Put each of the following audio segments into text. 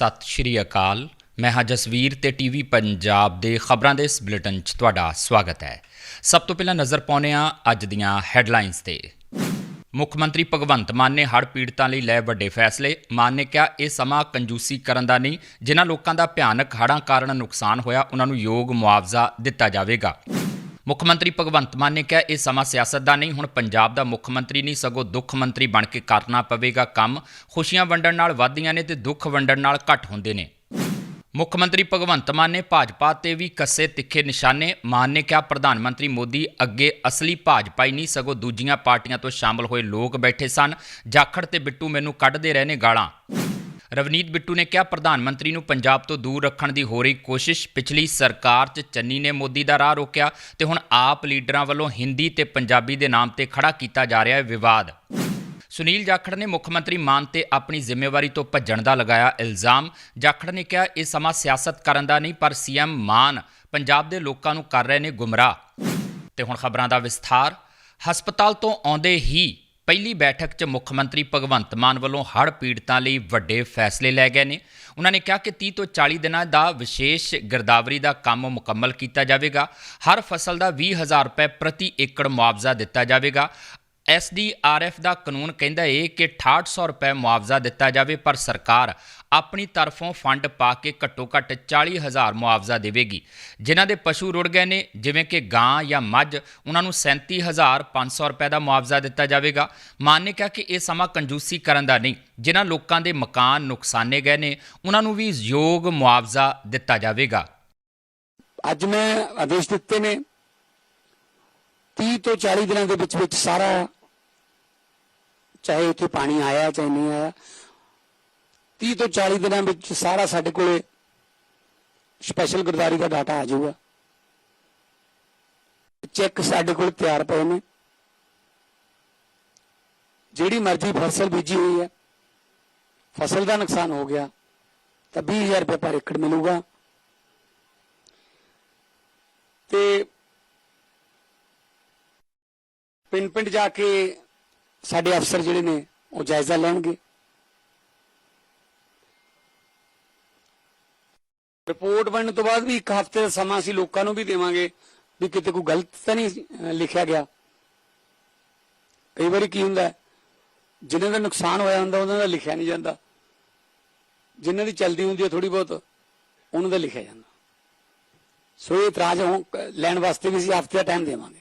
ਸਤਿ ਸ਼੍ਰੀ ਅਕਾਲ। ਮੈਂ ਹਾਂ ਜਸਵੀਰ ਤੇ ਟੀਵੀ ਪੰਜਾਬ ਦੇ ਖਬਰਾਂ ਦੇ ਇਸ ਬੁਲੇਟਿਨ 'ਚ ਤੁਹਾਡਾ ਸਵਾਗਤ ਹੈ। ਸਭ ਤੋਂ ਪਹਿਲਾਂ ਨਜ਼ਰ ਪਾਉਂਦੇ ਹਾਂ ਅੱਜ ਦੀਆਂ ਹੈਡਲਾਈਨਸ ਤੇ। ਮੁੱਖ ਮੰਤਰੀ ਭਗਵੰਤ ਮਾਨ ਨੇ ਹੜ੍ਹ ਪੀੜਤਾਂ ਲਈ ਲਏ ਵੱਡੇ ਫੈਸਲੇ। ਮਾਨ ਨੇ ਕਿਹਾ, ਇਹ ਸਮਾਂ ਕੰਜੂਸੀ ਕਰਨ ਦਾ ਨਹੀਂ, ਜਿਨ੍ਹਾਂ ਲੋਕਾਂ ਦਾ ਭਿਆਨਕ ਹੜ੍ਹਾਂ ਕਾਰਨ ਨੁਕਸਾਨ ਹੋਇਆ, ਉਹਨਾਂ ਨੂੰ ਯੋਗ ਮੁਆਵਜ਼ਾ ਦਿੱਤਾ ਜਾਵੇਗਾ। ਮੁੱਖ ਮੰਤਰੀ ਭਗਵੰਤ ਮਾਨ ਨੇ ਕਿਹਾ, ਇਹ ਸਮਾਂ ਸਿਆਸਤ ਦਾ ਨਹੀਂ, ਹੁਣ ਪੰਜਾਬ ਦਾ ਮੁੱਖ ਮੰਤਰੀ ਨਹੀਂ, ਸਗੋਂ ਦੁੱਖ ਮੰਤਰੀ ਬਣ ਕੇ ਕਰਨਾ ਪਵੇਗਾ ਕੰਮ। ਖੁਸ਼ੀਆਂ ਵੰਡਣ ਨਾਲ ਵੱਧਦੀਆਂ ਨੇ ਤੇ ਦੁੱਖ ਵੰਡਣ ਨਾਲ ਘੱਟ ਹੁੰਦੇ ਨੇ। ਮੁੱਖ ਮੰਤਰੀ ਭਗਵੰਤ ਮਾਨ ਨੇ ਭਾਜਪਾ ਤੇ ਵੀ ਕੱਸੇ ਤਿੱਖੇ ਨਿਸ਼ਾਨੇ। ਮਾਨ ਨੇ ਕਿਹਾ, ਪ੍ਰਧਾਨ ਮੰਤਰੀ ਮੋਦੀ ਅੱਗੇ ਅਸਲੀ ਭਾਜਪਾ ਹੀ ਨਹੀਂ, ਸਗੋਂ ਦੂਜੀਆਂ ਪਾਰਟੀਆਂ ਤੋਂ ਸ਼ਾਮਲ ਹੋਏ ਲੋਕ ਬੈਠੇ ਸਨ। ਜਾਖੜ ਤੇ ਬਿੱਟੂ ਮੈਨੂੰ ਕੱਢਦੇ ਰਹੇ ਨੇ ਗਾਲਾਂ। ਰਵਨੀਤ ਬਿੱਟੂ ਨੇ ਕਿਹਾ, ਪ੍ਰਧਾਨ ਮੰਤਰੀ ਨੂੰ ਪੰਜਾਬ ਤੋਂ ਦੂਰ ਰੱਖਣ ਦੀ ਹੋ ਰਹੀ ਕੋਸ਼ਿਸ਼ ਪਿਛਲੀ ਸਰਕਾਰ 'ਚ ਚੰਨੀ ਨੇ ਮੋਦੀ ਦਾ ਰਾਹ ਰੋਕਿਆ ਤੇ ਹੁਣ ਆਪ ਲੀਡਰਾਂ ਵੱਲੋਂ ਹਿੰਦੀ ਤੇ ਪੰਜਾਬੀ ਦੇ ਨਾਮ ਤੇ ਖੜਾ ਕੀਤਾ ਜਾ ਰਿਹਾ ਹੈ ਵਿਵਾਦ। ਸੁਨੀਲ ਜਾਖੜ ਨੇ ਮੁੱਖ ਮੰਤਰੀ ਮਾਨ ਤੇ ਆਪਣੀ ਜ਼ਿੰਮੇਵਾਰੀ ਤੋਂ ਭੱਜਣ ਦਾ ਲਗਾਇਆ ਇਲਜ਼ਾਮ। ਜਾਖੜ ਨੇ ਕਿਹਾ, ਇਹ ਸਮਾਂ ਸਿਆਸਤ ਕਰਨ ਦਾ ਨਹੀਂ, ਪਰ ਸੀਐਮ ਮਾਨ ਪੰਜਾਬ ਦੇ ਲੋਕਾਂ ਨੂੰ ਕਰ ਰਹੇ ਨੇ ਗੁੰਮਰਾਹ। ਤੇ ਹੁਣ ਖਬਰਾਂ ਦਾ ਵਿਸਥਾਰ। ਹਸਪਤਾਲ ਤੋਂ ਆਉਂਦੇ ਹੀ ਪਹਿਲੀ ਬੈਠਕ 'ਚ ਮੁੱਖ ਮੰਤਰੀ ਭਗਵੰਤ ਮਾਨ ਵੱਲੋਂ ਹੜ੍ਹ ਪੀੜਤਾਂ ਲਈ ਵੱਡੇ ਫੈਸਲੇ ਲਏ ਗਏ ਨੇ। ਉਹਨਾਂ ਨੇ ਕਿਹਾ ਕਿ 30 ਤੋਂ 40 ਦਿਨਾਂ ਦਾ ਵਿਸ਼ੇਸ਼ ਗਿਰਦਾਵਰੀ ਦਾ ਕੰਮ ਮੁਕੰਮਲ ਕੀਤਾ ਜਾਵੇਗਾ। ਹਰ ਫਸਲ ਦਾ 20000 ਰੁਪਏ ਪ੍ਰਤੀ ਏਕੜ ਮੁਆਵਜ਼ਾ ਦਿੱਤਾ ਜਾਵੇਗਾ। ਐਸਡੀਆਰਐਫ ਦਾ ਕਾਨੂੰਨ ਕਹਿੰਦਾ ਏ ਕਿ 6800 ਰੁਪਏ ਮੁਆਵਜ਼ਾ ਦਿੱਤਾ ਜਾਵੇ, ਪਰ ਸਰਕਾਰ ਆਪਣੀ ਤਰਫੋਂ ਫੰਡ ਪਾ ਕੇ ਘੱਟੋ ਘੱਟ 40000 ਮੁਆਵਜ਼ਾ ਦੇਵੇਗੀ। ਜਿਨ੍ਹਾਂ ਦੇ ਪਸ਼ੂ ਰੁੜ ਗਏ ਨੇ, ਜਿਵੇਂ ਕਿ ਗਾਂ ਜਾਂ ਮੱਝ, ਉਹਨਾਂ ਨੂੰ 37500 ਰੁਪਏ ਦਾ ਮੁਆਵਜ਼ਾ ਦਿੱਤਾ ਜਾਵੇਗਾ। ਮਾਨ ਨੇ ਕਿਹਾ ਕਿ ਇਹ ਸਮਾਂ ਕੰਜੂਸੀ ਕਰਨ ਦਾ ਨਹੀਂ, ਜਿਨ੍ਹਾਂ ਲੋਕਾਂ ਦੇ ਮਕਾਨ ਨੁਕਸਾਨੇ ਗਏ ਨੇ, ਉਹਨਾਂ ਨੂੰ ਵੀ ਯੋਗ ਮੁਆਵਜ਼ਾ ਦਿੱਤਾ ਜਾਵੇਗਾ। ਅੱਜ ਮੈਂ ਆਦੇਸ਼ ਦਿੱਤੇ ਨੇ 30 ਤੋਂ 40 ਦਿਨਾਂ ਦੇ ਵਿੱਚ ਵਿੱਚ ਸਾਰਾ, ਚਾਹੇ ਉੱਥੇ ਪਾਣੀ ਆਇਆ ਚਾਹੇ ਨਹੀਂ ਆਇਆ 30 ਤੋਂ 40 ਦਿਨਾਂ ਵਿੱਚ ਸਾਰਾ ਸਾਡੇ ਕੋਲੇ ਸਪੈਸ਼ਲ ਗਰਦਾਰੀ ਦਾ ਡਾਟਾ ਆ ਜਾਊਗਾ। ਚੈੱਕ ਸਾਡੇ ਕੋਲ ਤਿਆਰ ਪਏ ਨੇ। ਜਿਹੜੀ ਮਰਜ਼ੀ ਫਸਲ ਬੀਜੀ ਹੋਈ ਹੈ, ਫਸਲ ਦਾ ਨੁਕਸਾਨ ਹੋ ਗਿਆ, ਤਾਂ 20000 ਰੁਪਏ ਪਰ ਏਕੜ ਮਿਲੂਗਾ। ਤੇ ਪਿੰਡ ਪਿੰਡ ਜਾ ਕੇ ਸਾਡੇ ਅਫਸਰ ਜਿਹੜੇ ਨੇ ਉਹ ਜਾਇਜ਼ਾ ਲੈਣਗੇ। ਰਿਪੋਰਟ ਬਣਨ ਤੋਂ ਬਾਅਦ ਵੀ ਇੱਕ ਹਫ਼ਤੇ ਦਾ ਸਮਾਂ ਅਸੀਂ ਲੋਕਾਂ ਨੂੰ ਵੀ ਦੇਵਾਂਗੇ ਵੀ ਕਿਤੇ ਕੋਈ ਗਲਤ ਤਾਂ ਨਹੀਂ ਲਿਖਿਆ ਗਿਆ। ਕਈ ਵਾਰੀ ਕੀ ਹੁੰਦਾ ਹੈ, ਜਿਨ੍ਹਾਂ ਦਾ ਨੁਕਸਾਨ ਹੋਇਆ ਹੁੰਦਾ ਉਹਨਾਂ ਦਾ ਲਿਖਿਆ ਨਹੀਂ ਜਾਂਦਾ। ਜਿਨ੍ਹਾਂ ਦੀ ਚਲਦੀ ਹੁੰਦੀ ਹੈ ਥੋੜੀ ਬਹੁਤ ਉਹਨਾਂ ਦਾ ਲਿਖਿਆ ਜਾਂਦਾ। ਸੋ ਇਹ ਇਤਰਾਜ਼ ਹੋ- ਲੈਣ ਵਾਸਤੇ ਵੀ ਅਸੀਂ ਹਫ਼ਤੇ ਦਾ ਟਾਈਮ ਦੇਵਾਂਗੇ।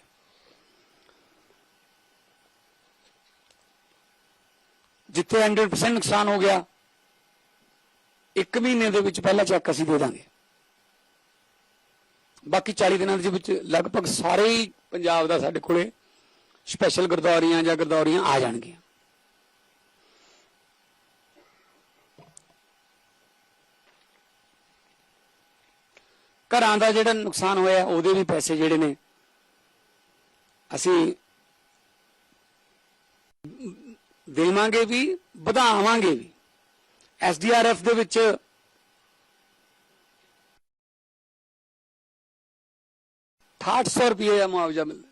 ਜਿੱਥੇ 100% ਨੁਕਸਾਨ ਹੋ ਗਿਆ, ਇੱਕ ਮਹੀਨੇ ਦੇ ਵਿੱਚ ਪਹਿਲਾ ਚੈੱਕ ਅਸੀਂ ਦੇ ਦਾਂਗੇ। ਬਾਕੀ 40 ਦਿਨਾਂ ਦੇ ਵਿੱਚ ਲਗਭਗ ਸਾਰੇ ਹੀ ਪੰਜਾਬ ਦਾ ਸਾਡੇ ਕੋਲੇ ਸਪੈਸ਼ਲ ਗਰਦੌਰੀਆਂ ਜਾਂ ਗਰਦੌਰੀਆਂ ਆ ਜਾਣਗੀਆਂ। ਘਰਾਂ ਦਾ ਜਿਹੜਾ ਨੁਕਸਾਨ ਹੋਇਆ, ਉਹਦੇ ਵੀ ਪੈਸੇ ਜਿਹੜੇ ਨੇ, ਅਸੀਂ ਦੇਵਾਂਗੇ ਵੀ, ਵਧਾਵਾਂਗੇ ਵੀ। ਐਸਡੀਆਰਐਫ ਦੇ ਵਿੱਚ ਸੌ ਰੁਪਏ ਦਾ ਮੁਆਵਜ਼ਾ ਮਿਲਦਾ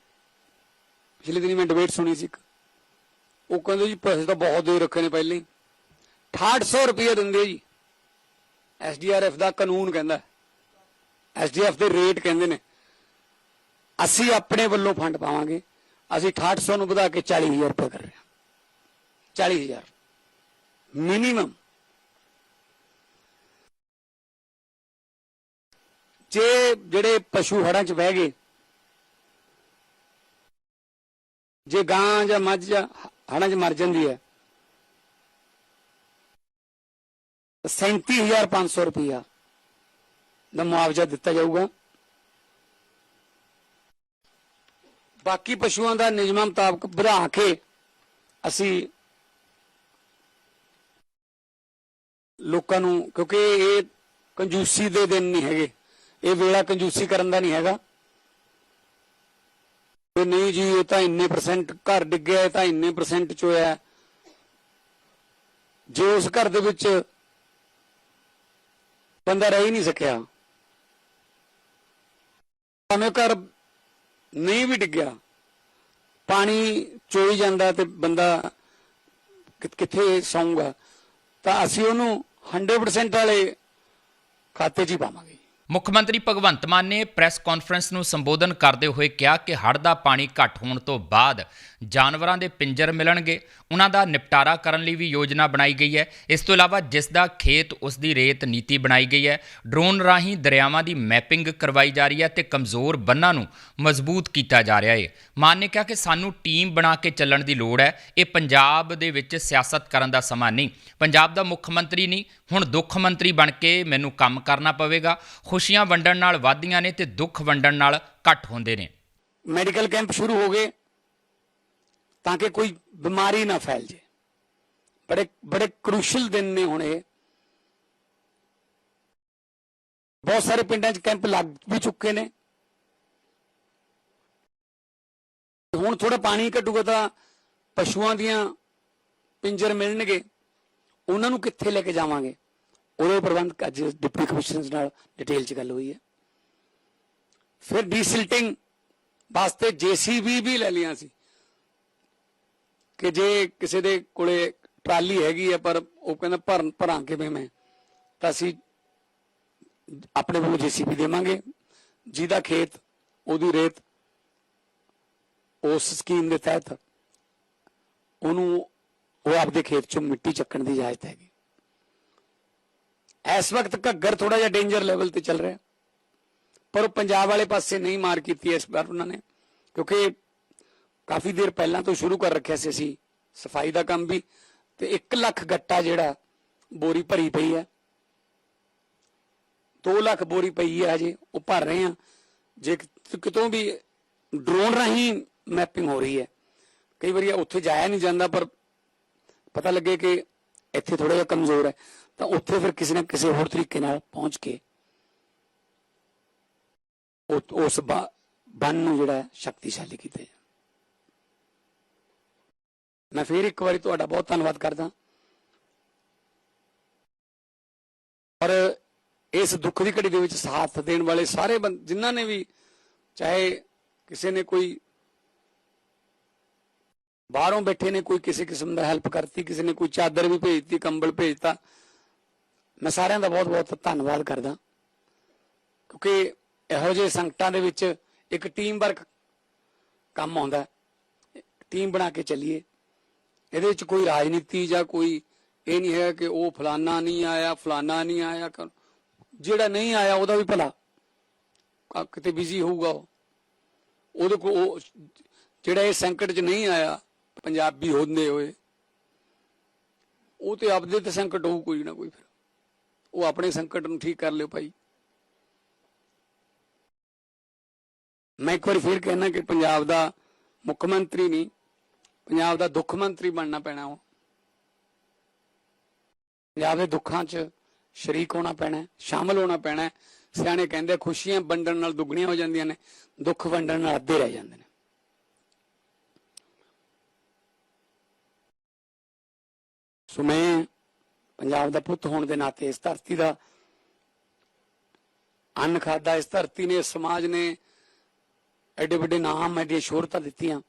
ਪਿਛਲੇ ਦਿਨੀ ਮੈਂ ਡਿਬੇਟ ਸੁਣੀ ਸੀ ਇੱਕ। ਉਹ ਕਹਿੰਦੇ ਜੀ, ਪੈਸੇ ਤਾਂ ਬਹੁਤ ਦੇ ਰੱਖੇ ਨੇ ਪਹਿਲਾਂ ਹੀ। 6800 ਰੁਪਏ ਦਿੰਦੇ ਜੀ। ਐਸਡੀਆਰਐਫ ਦਾ ਕਾਨੂੰਨ ਕਹਿੰਦਾ ਐਸਡੀਐਫ ਦੇ ਰੇਟ ਕਹਿੰਦੇ ਨੇ। ਅਸੀਂ ਆਪਣੇ ਵੱਲੋਂ ਫੰਡ ਪਾਵਾਂਗੇ। ਅਸੀਂ 6800 ਨੂੰ ਵਧਾ ਕੇ 40000 ਰੁਪਏ ਕਰ ਰਹੇ ਹਾਂ। 40000 ਮਿਨੀਮਮ ਜੇ ਜਿਹੜੇ ਪਸ਼ੂ ਹੜਾਂ 'ਚ ਬਹਿ ਗਏ ਜੇ ਗਾਂ ਜਾਂ ਮੱਝ ਜਾਂ ਹੜਾਂ 'ਚ ਮਰ ਜਾਂਦੀ ਹੈ 37500 ਰੁਪਇਆ ਦਾ ਮੁਆਵਜ਼ਾ ਦਿੱਤਾ ਜਾਊਗਾ ਬਾਕੀ ਪਸ਼ੂਆਂ ਦਾ ਨਿਯਮਾਂ ਮੁਤਾਬਕ ਵਧਾ ਕੇ ਅਸੀਂ ਲੋਕਾਂ ਨੂੰ, ਕਿਉਂਕਿ ਇਹ ਕੰਜੂਸੀ ਦੇ ਦਿਨ ਨਹੀਂ ਹੈਗੇ। ਇਹ ਵੇਲਾ ਕੰਜੂਸੀ ਕਰਨ ਦਾ ਨਹੀਂ ਹੈਗਾ। ਤੇ ਨਹੀਂ ਜੀ, ਇਹ ਤਾਂ ਇੰਨੇ ਪਰਸੈਂਟ ਘਰ ਡਿੱਗਿਆ, ਇਹ ਤਾਂ ਇੰਨੇ ਪਰਸੈਂਟ ਚ ਹੋਇਆ। ਜੇ ਉਸ ਘਰ ਦੇ ਵਿੱਚ ਬੰਦਾ ਰਹਿ ਹੀ ਨਹੀਂ ਸਕਿਆ, ਭਾਵੇਂ ਘਰ ਨਹੀਂ ਵੀ ਡਿੱਗਿਆ, ਪਾਣੀ ਚੋਈ ਜਾਂਦਾ ਤੇ ਬੰਦਾ ਕਿੱਥੇ ਸੌਂਗਾ ਤਾਂ ਅਸੀਂ ਉਹਨੂੰ 100% ਵਾਲੇ ਖਾਤੇ 'ਚ ਹੀ ਪਾਵਾਂਗੇ। ਮੁੱਖ ਮੰਤਰੀ ਭਗਵੰਤ ਮਾਨ ਨੇ ਪ੍ਰੈਸ ਕਾਨਫਰੰਸ ਨੂੰ ਸੰਬੋਧਨ ਕਰਦੇ ਹੋਏ ਕਿਹਾ ਕਿ ਹੜ੍ਹ ਦਾ ਪਾਣੀ ਘੱਟ ਹੋਣ ਤੋਂ ਬਾਅਦ ਜਾਨਵਰਾਂ ਦੇ ਪਿੰਜਰ ਮਿਲਣਗੇ। ਉਹਨਾਂ ਦਾ ਨਿਪਟਾਰਾ ਕਰਨ ਲਈ ਵੀ ਯੋਜਨਾ ਬਣਾਈ ਗਈ ਹੈ। ਇਸ ਤੋਂ ਇਲਾਵਾ ਜਿਸ ਦਾ ਖੇਤ, ਉਸ ਦੀ ਰੇਤ ਨੀਤੀ ਬਣਾਈ ਗਈ ਹੈ। ਡਰੋਨ ਰਾਹੀਂ ਦਰਿਆਵਾਂ ਦੀ ਮੈਪਿੰਗ ਕਰਵਾਈ ਜਾ ਰਹੀ ਹੈ ਤੇ ਕਮਜ਼ੋਰ ਬੰਨਾਂ ਨੂੰ ਮਜ਼ਬੂਤ ਕੀਤਾ ਜਾ ਰਿਹਾ ਹੈ। ਮਾਨ ਨੇ ਕਿਹਾ ਕਿ ਸਾਨੂੰ ਟੀਮ ਬਣਾ ਕੇ ਚੱਲਣ ਦੀ ਲੋੜ ਹੈ। ਇਹ ਪੰਜਾਬ ਦੇ ਵਿੱਚ ਸਿਆਸਤ ਕਰਨ ਦਾ ਸਮਾਂ ਨਹੀਂ। ਪੰਜਾਬ ਦਾ ਮੁੱਖ ਮੰਤਰੀ ਨਹੀਂ, ਹੁਣ ਦੁੱਖ ਮੰਤਰੀ ਬਣ ਕੇ ਮੈਨੂੰ ਕੰਮ ਕਰਨਾ ਪਵੇਗਾ। ਖੁਸ਼ੀਆਂ ਵੰਡਣ ਨਾਲ ਵਾਧੀਆਂ ਨੇ ਤੇ ਦੁੱਖ ਵੰਡਣ ਨਾਲ ਘੱਟ ਹੁੰਦੇ ਨੇ। ਮੈਡੀਕਲ ਕੈਂਪ ਸ਼ੁਰੂ ਹੋ ਗਏ ਤਾਂ ਕਿ ਕੋਈ ਬਿਮਾਰੀ ਨਾ ਫੈਲ ਜੇ। ਬੜੇ ਬੜੇ ਕ੍ਰੂਸ਼ਲ ਦਿਨ ਨੇ ਹੁਣ ਇਹ। ਬਹੁਤ ਸਾਰੇ ਪਿੰਡਾਂ 'ਚ ਕੈਂਪ ਲੱਗ ਵੀ ਚੁੱਕੇ ਨੇ। ਹੁਣ ਥੋੜਾ ਪਾਣੀ ਘਟੂਗਾ ਤਾਂ ਪਸ਼ੂਆਂ ਦੀਆਂ ਪਿੰਜਰ ਮਿਲਣਗੇ। ਉਹਨਾਂ ਨੂੰ ਕਿੱਥੇ ਲੈ ਕੇ ਜਾਵਾਂਗੇ? ਉਹਦੇ ਪ੍ਰਬੰਧ ਅੱਜ ਡਿਪਟੀ ਕਮਿਸ਼ਨਰ ਨਾਲ ਡਿਟੇਲ 'ਚ ਗੱਲ ਹੋਈ ਹੈ। ਫਿਰ ਡੀਸਿਲਟਿੰਗ ਵਾਸਤੇ ਜੀਸੀਬੀ ਵੀ ਲੈ ਲਿਆ ਸੀ। ਕਿ ਜੇ ਕਿਸੇ ਦੇ ਕੋਲੇ ਟਰਾਲੀ ਹੈਗੀ ਹੈ, ਪਰ ਉਹ ਕਹਿੰਦਾ ਭਰਨ ਭਰਾਂ ਕਿਵੇਂ ਮੈਂ, ਤਾਂ ਅਸੀਂ ਆਪਣੇ ਵੱਲੋਂ ਜੀਸੀਬੀ ਦੇਵਾਂਗੇ। ਜਿਹਦਾ ਖੇਤ, ਉਹਦੀ ਰੇਤ, ਉਸ ਸਕੀਮ ਦੇ ਤਹਿਤ ਉਹਨੂੰ, ਉਹ ਆਪਦੇ ਖੇਤ ਚੋਂ ਮਿੱਟੀ ਚੱਕਣ ਦੀ ਇਜਾਜ਼ਤ ਹੈਗੀ। ਇਸ ਵਕਤ ਘੱਗਰ ਥੋੜਾ ਜਿਹਾ ਡੇਂਜਰ ਲੈਵਲ ਤੇ ਚੱਲ ਰਿਹਾ। ਪਰ ਉਹ ਪੰਜਾਬ ਵਾਲੇ ਪਾਸੇ ਨਹੀਂ ਮਾਰ ਕੀਤੀ ਇਸ ਵਾਰ ਉਹਨਾਂ ਨੇ, ਕਿਉਂਕਿ ਕਾਫੀ ਦੇਰ ਪਹਿਲਾਂ ਤੋਂ ਸ਼ੁਰੂ ਕਰ ਰੱਖਿਆ ਸੀ ਅਸੀਂ ਸਫ਼ਾਈ ਦਾ ਕੰਮ ਵੀ ਤੇ 1 ਲੱਖ ਗੱਟਾ ਜਿਹੜਾ ਬੋਰੀ ਭਰੀ ਪਈ ਹੈ। 2 ਲੱਖ ਬੋਰੀ ਪਈ ਹੈ ਅਜੇ ਉਹ ਭਰ ਰਹੇ ਆ ਜੇ ਕਿਤੋਂ ਵੀ ਡਰੋਨ ਰਾਹੀਂ ਮੈਪਿੰਗ ਹੋ ਰਹੀ ਹੈ। ਕਈ ਵਾਰੀ ਉੱਥੇ ਜਾਇਆ ਨਹੀਂ ਜਾਂਦਾ, ਪਰ ਪਤਾ ਲੱਗੇ ਕਿ ਇੱਥੇ ਥੋੜਾ ਜਿਹਾ ਕਮਜ਼ੋਰ ਹੈ। ਤਾਂ ਉੱਥੇ ਫਿਰ ਕਿਸੇ ਨਾ ਕਿਸੇ ਹੋਰ ਤਰੀਕੇ ਨਾਲ ਪਹੁੰਚ ਕੇ ਉਸ ਬਾ- ਬੰਨ ਨੂੰ ਜਿਹੜਾ ਸ਼ਕਤੀਸ਼ਾਲੀ ਕੀਤਾ ਮੈਂ ਫਿਰ ਇੱਕ ਵਾਰੀ ਤੁਹਾਡਾ ਬਹੁਤ ਧੰਨਵਾਦ ਕਰਦਾ। ਪਰ ਇਸ ਦੁੱਖ ਦੀ ਘੜੀ ਦੇ ਵਿੱਚ ਸਾਥ ਦੇਣ ਵਾਲੇ ਸਾਰੇ ਬੰ- ਜਿਨ੍ਹਾਂ ਨੇ ਵੀ ਚਾਹੇ ਕਿਸੇ ਨੇ ਕੋਈ ਬਾਹਰੋਂ ਬੈਠੇ ਨੇ, ਕੋਈ ਕਿਸੇ ਕਿਸਮ ਦਾ ਹੈਲਪ ਕਰਤੀ, ਕਿਸੇ ਨੇ ਕੋਈ ਚਾਦਰ ਵੀ ਭੇਜਤੀ, ਕੰਬਲ ਭੇਜਤਾ ਮੈਂ ਸਾਰਿਆਂ ਦਾ ਬਹੁਤ ਬਹੁਤ ਧੰਨਵਾਦ ਕਰਦਾ। ਕਿਉਂਕਿ ਇਹੋ ਜਿਹੇ ਸੰਕਟਾਂ ਦੇ ਵਿੱਚ ਇੱਕ ਟੀਮ ਵਰਕ ਕੰਮ ਆਉਂਦਾ ਟੀਮ ਬਣਾ ਕੇ ਚੱਲੀਏ। ਇਹਦੇ ਵਿੱਚ ਕੋਈ ਰਾਜਨੀਤੀ ਜਾਂ ਕੋਈ ਇਹ ਨਹੀਂ ਹੈ ਕਿ ਉਹ ਫਲਾਨਾ ਨਹੀਂ ਆਇਆ, ਫਲਾਨਾ ਨਹੀਂ ਆਇਆ ਜਿਹੜਾ ਨਹੀਂ ਆਇਆ ਉਹਦਾ ਵੀ ਭਲਾ। ਕਿਤੇ ਬਿਜ਼ੀ ਹੋਊਗਾ ਉਹ। ਉਹਦੇ ਕੋ ਉਹ ਜਿਹੜਾ ਇਹ ਸੰਕਟ 'ਚ ਨਹੀਂ ਆਇਆ, ਪੰਜਾਬੀ ਹੁੰਦੇ ਹੋਏ, ਉਹ ਤੇ ਆਪਦੇ ਤੇ ਸੰਕਟ ਹੋਊ ਕੋਈ ਨਾ ਕੋਈ ਫਿਰ। ਉਹ ਆਪਣੇ ਸੰਕਟ ਨੂੰ ਠੀਕ ਕਰ ਲਿਓ ਭਾਈ। ਮੈਂ ਇੱਕ ਵਾਰੀ ਫਿਰ ਕਹਿਣਾ ਕਿ ਪੰਜਾਬ ਦਾ ਮੁੱਖ ਮੰਤਰੀ ਨਹੀਂ ਪੰਜਾਬ ਦਾ ਦੁੱਖ ਮੰਤਰੀ ਬਣਨਾ ਪੈਣਾ ਉਹ ਪੰਜਾਬ ਦੇ ਦੁੱਖਾਂ 'ਚ ਸ਼ਰੀਕ ਹੋਣਾ ਪੈਣਾ ਹੈ, ਸ਼ਾਮਲ ਹੋਣਾ ਪੈਣਾ। ਸਿਆਣੇ ਕਹਿੰਦੇ ਖੁਸ਼ੀਆਂ ਵੰਡਣ ਨਾਲ ਦੁੱਗਣੀਆਂ ਹੋ ਜਾਂਦੀਆਂ ਨੇ ਦੁੱਖ ਵੰਡਣ ਨਾਲ ਅੱਧੇ ਰਹਿ ਜਾਂਦੇ ਨੇ। ਸੋ ਮੈਂ ਪੰਜਾਬ ਦਾ ਪੁੱਤ ਹੋਣ ਦੇ ਨਾਤੇ ਇਸ ਧਰਤੀ ਦਾ ਅੰਨ ਖਾਦਾ, ਇਸ ਧਰਤੀ ਨੇ ਸਮਾਜ ਨੇ ਐਡੇ ਵੱਡੇ ਨਾਮ, ਐਡੀਆਂ ਸ਼ੋਹਰਤਾਂ ਦਿੱਤੀਆਂ।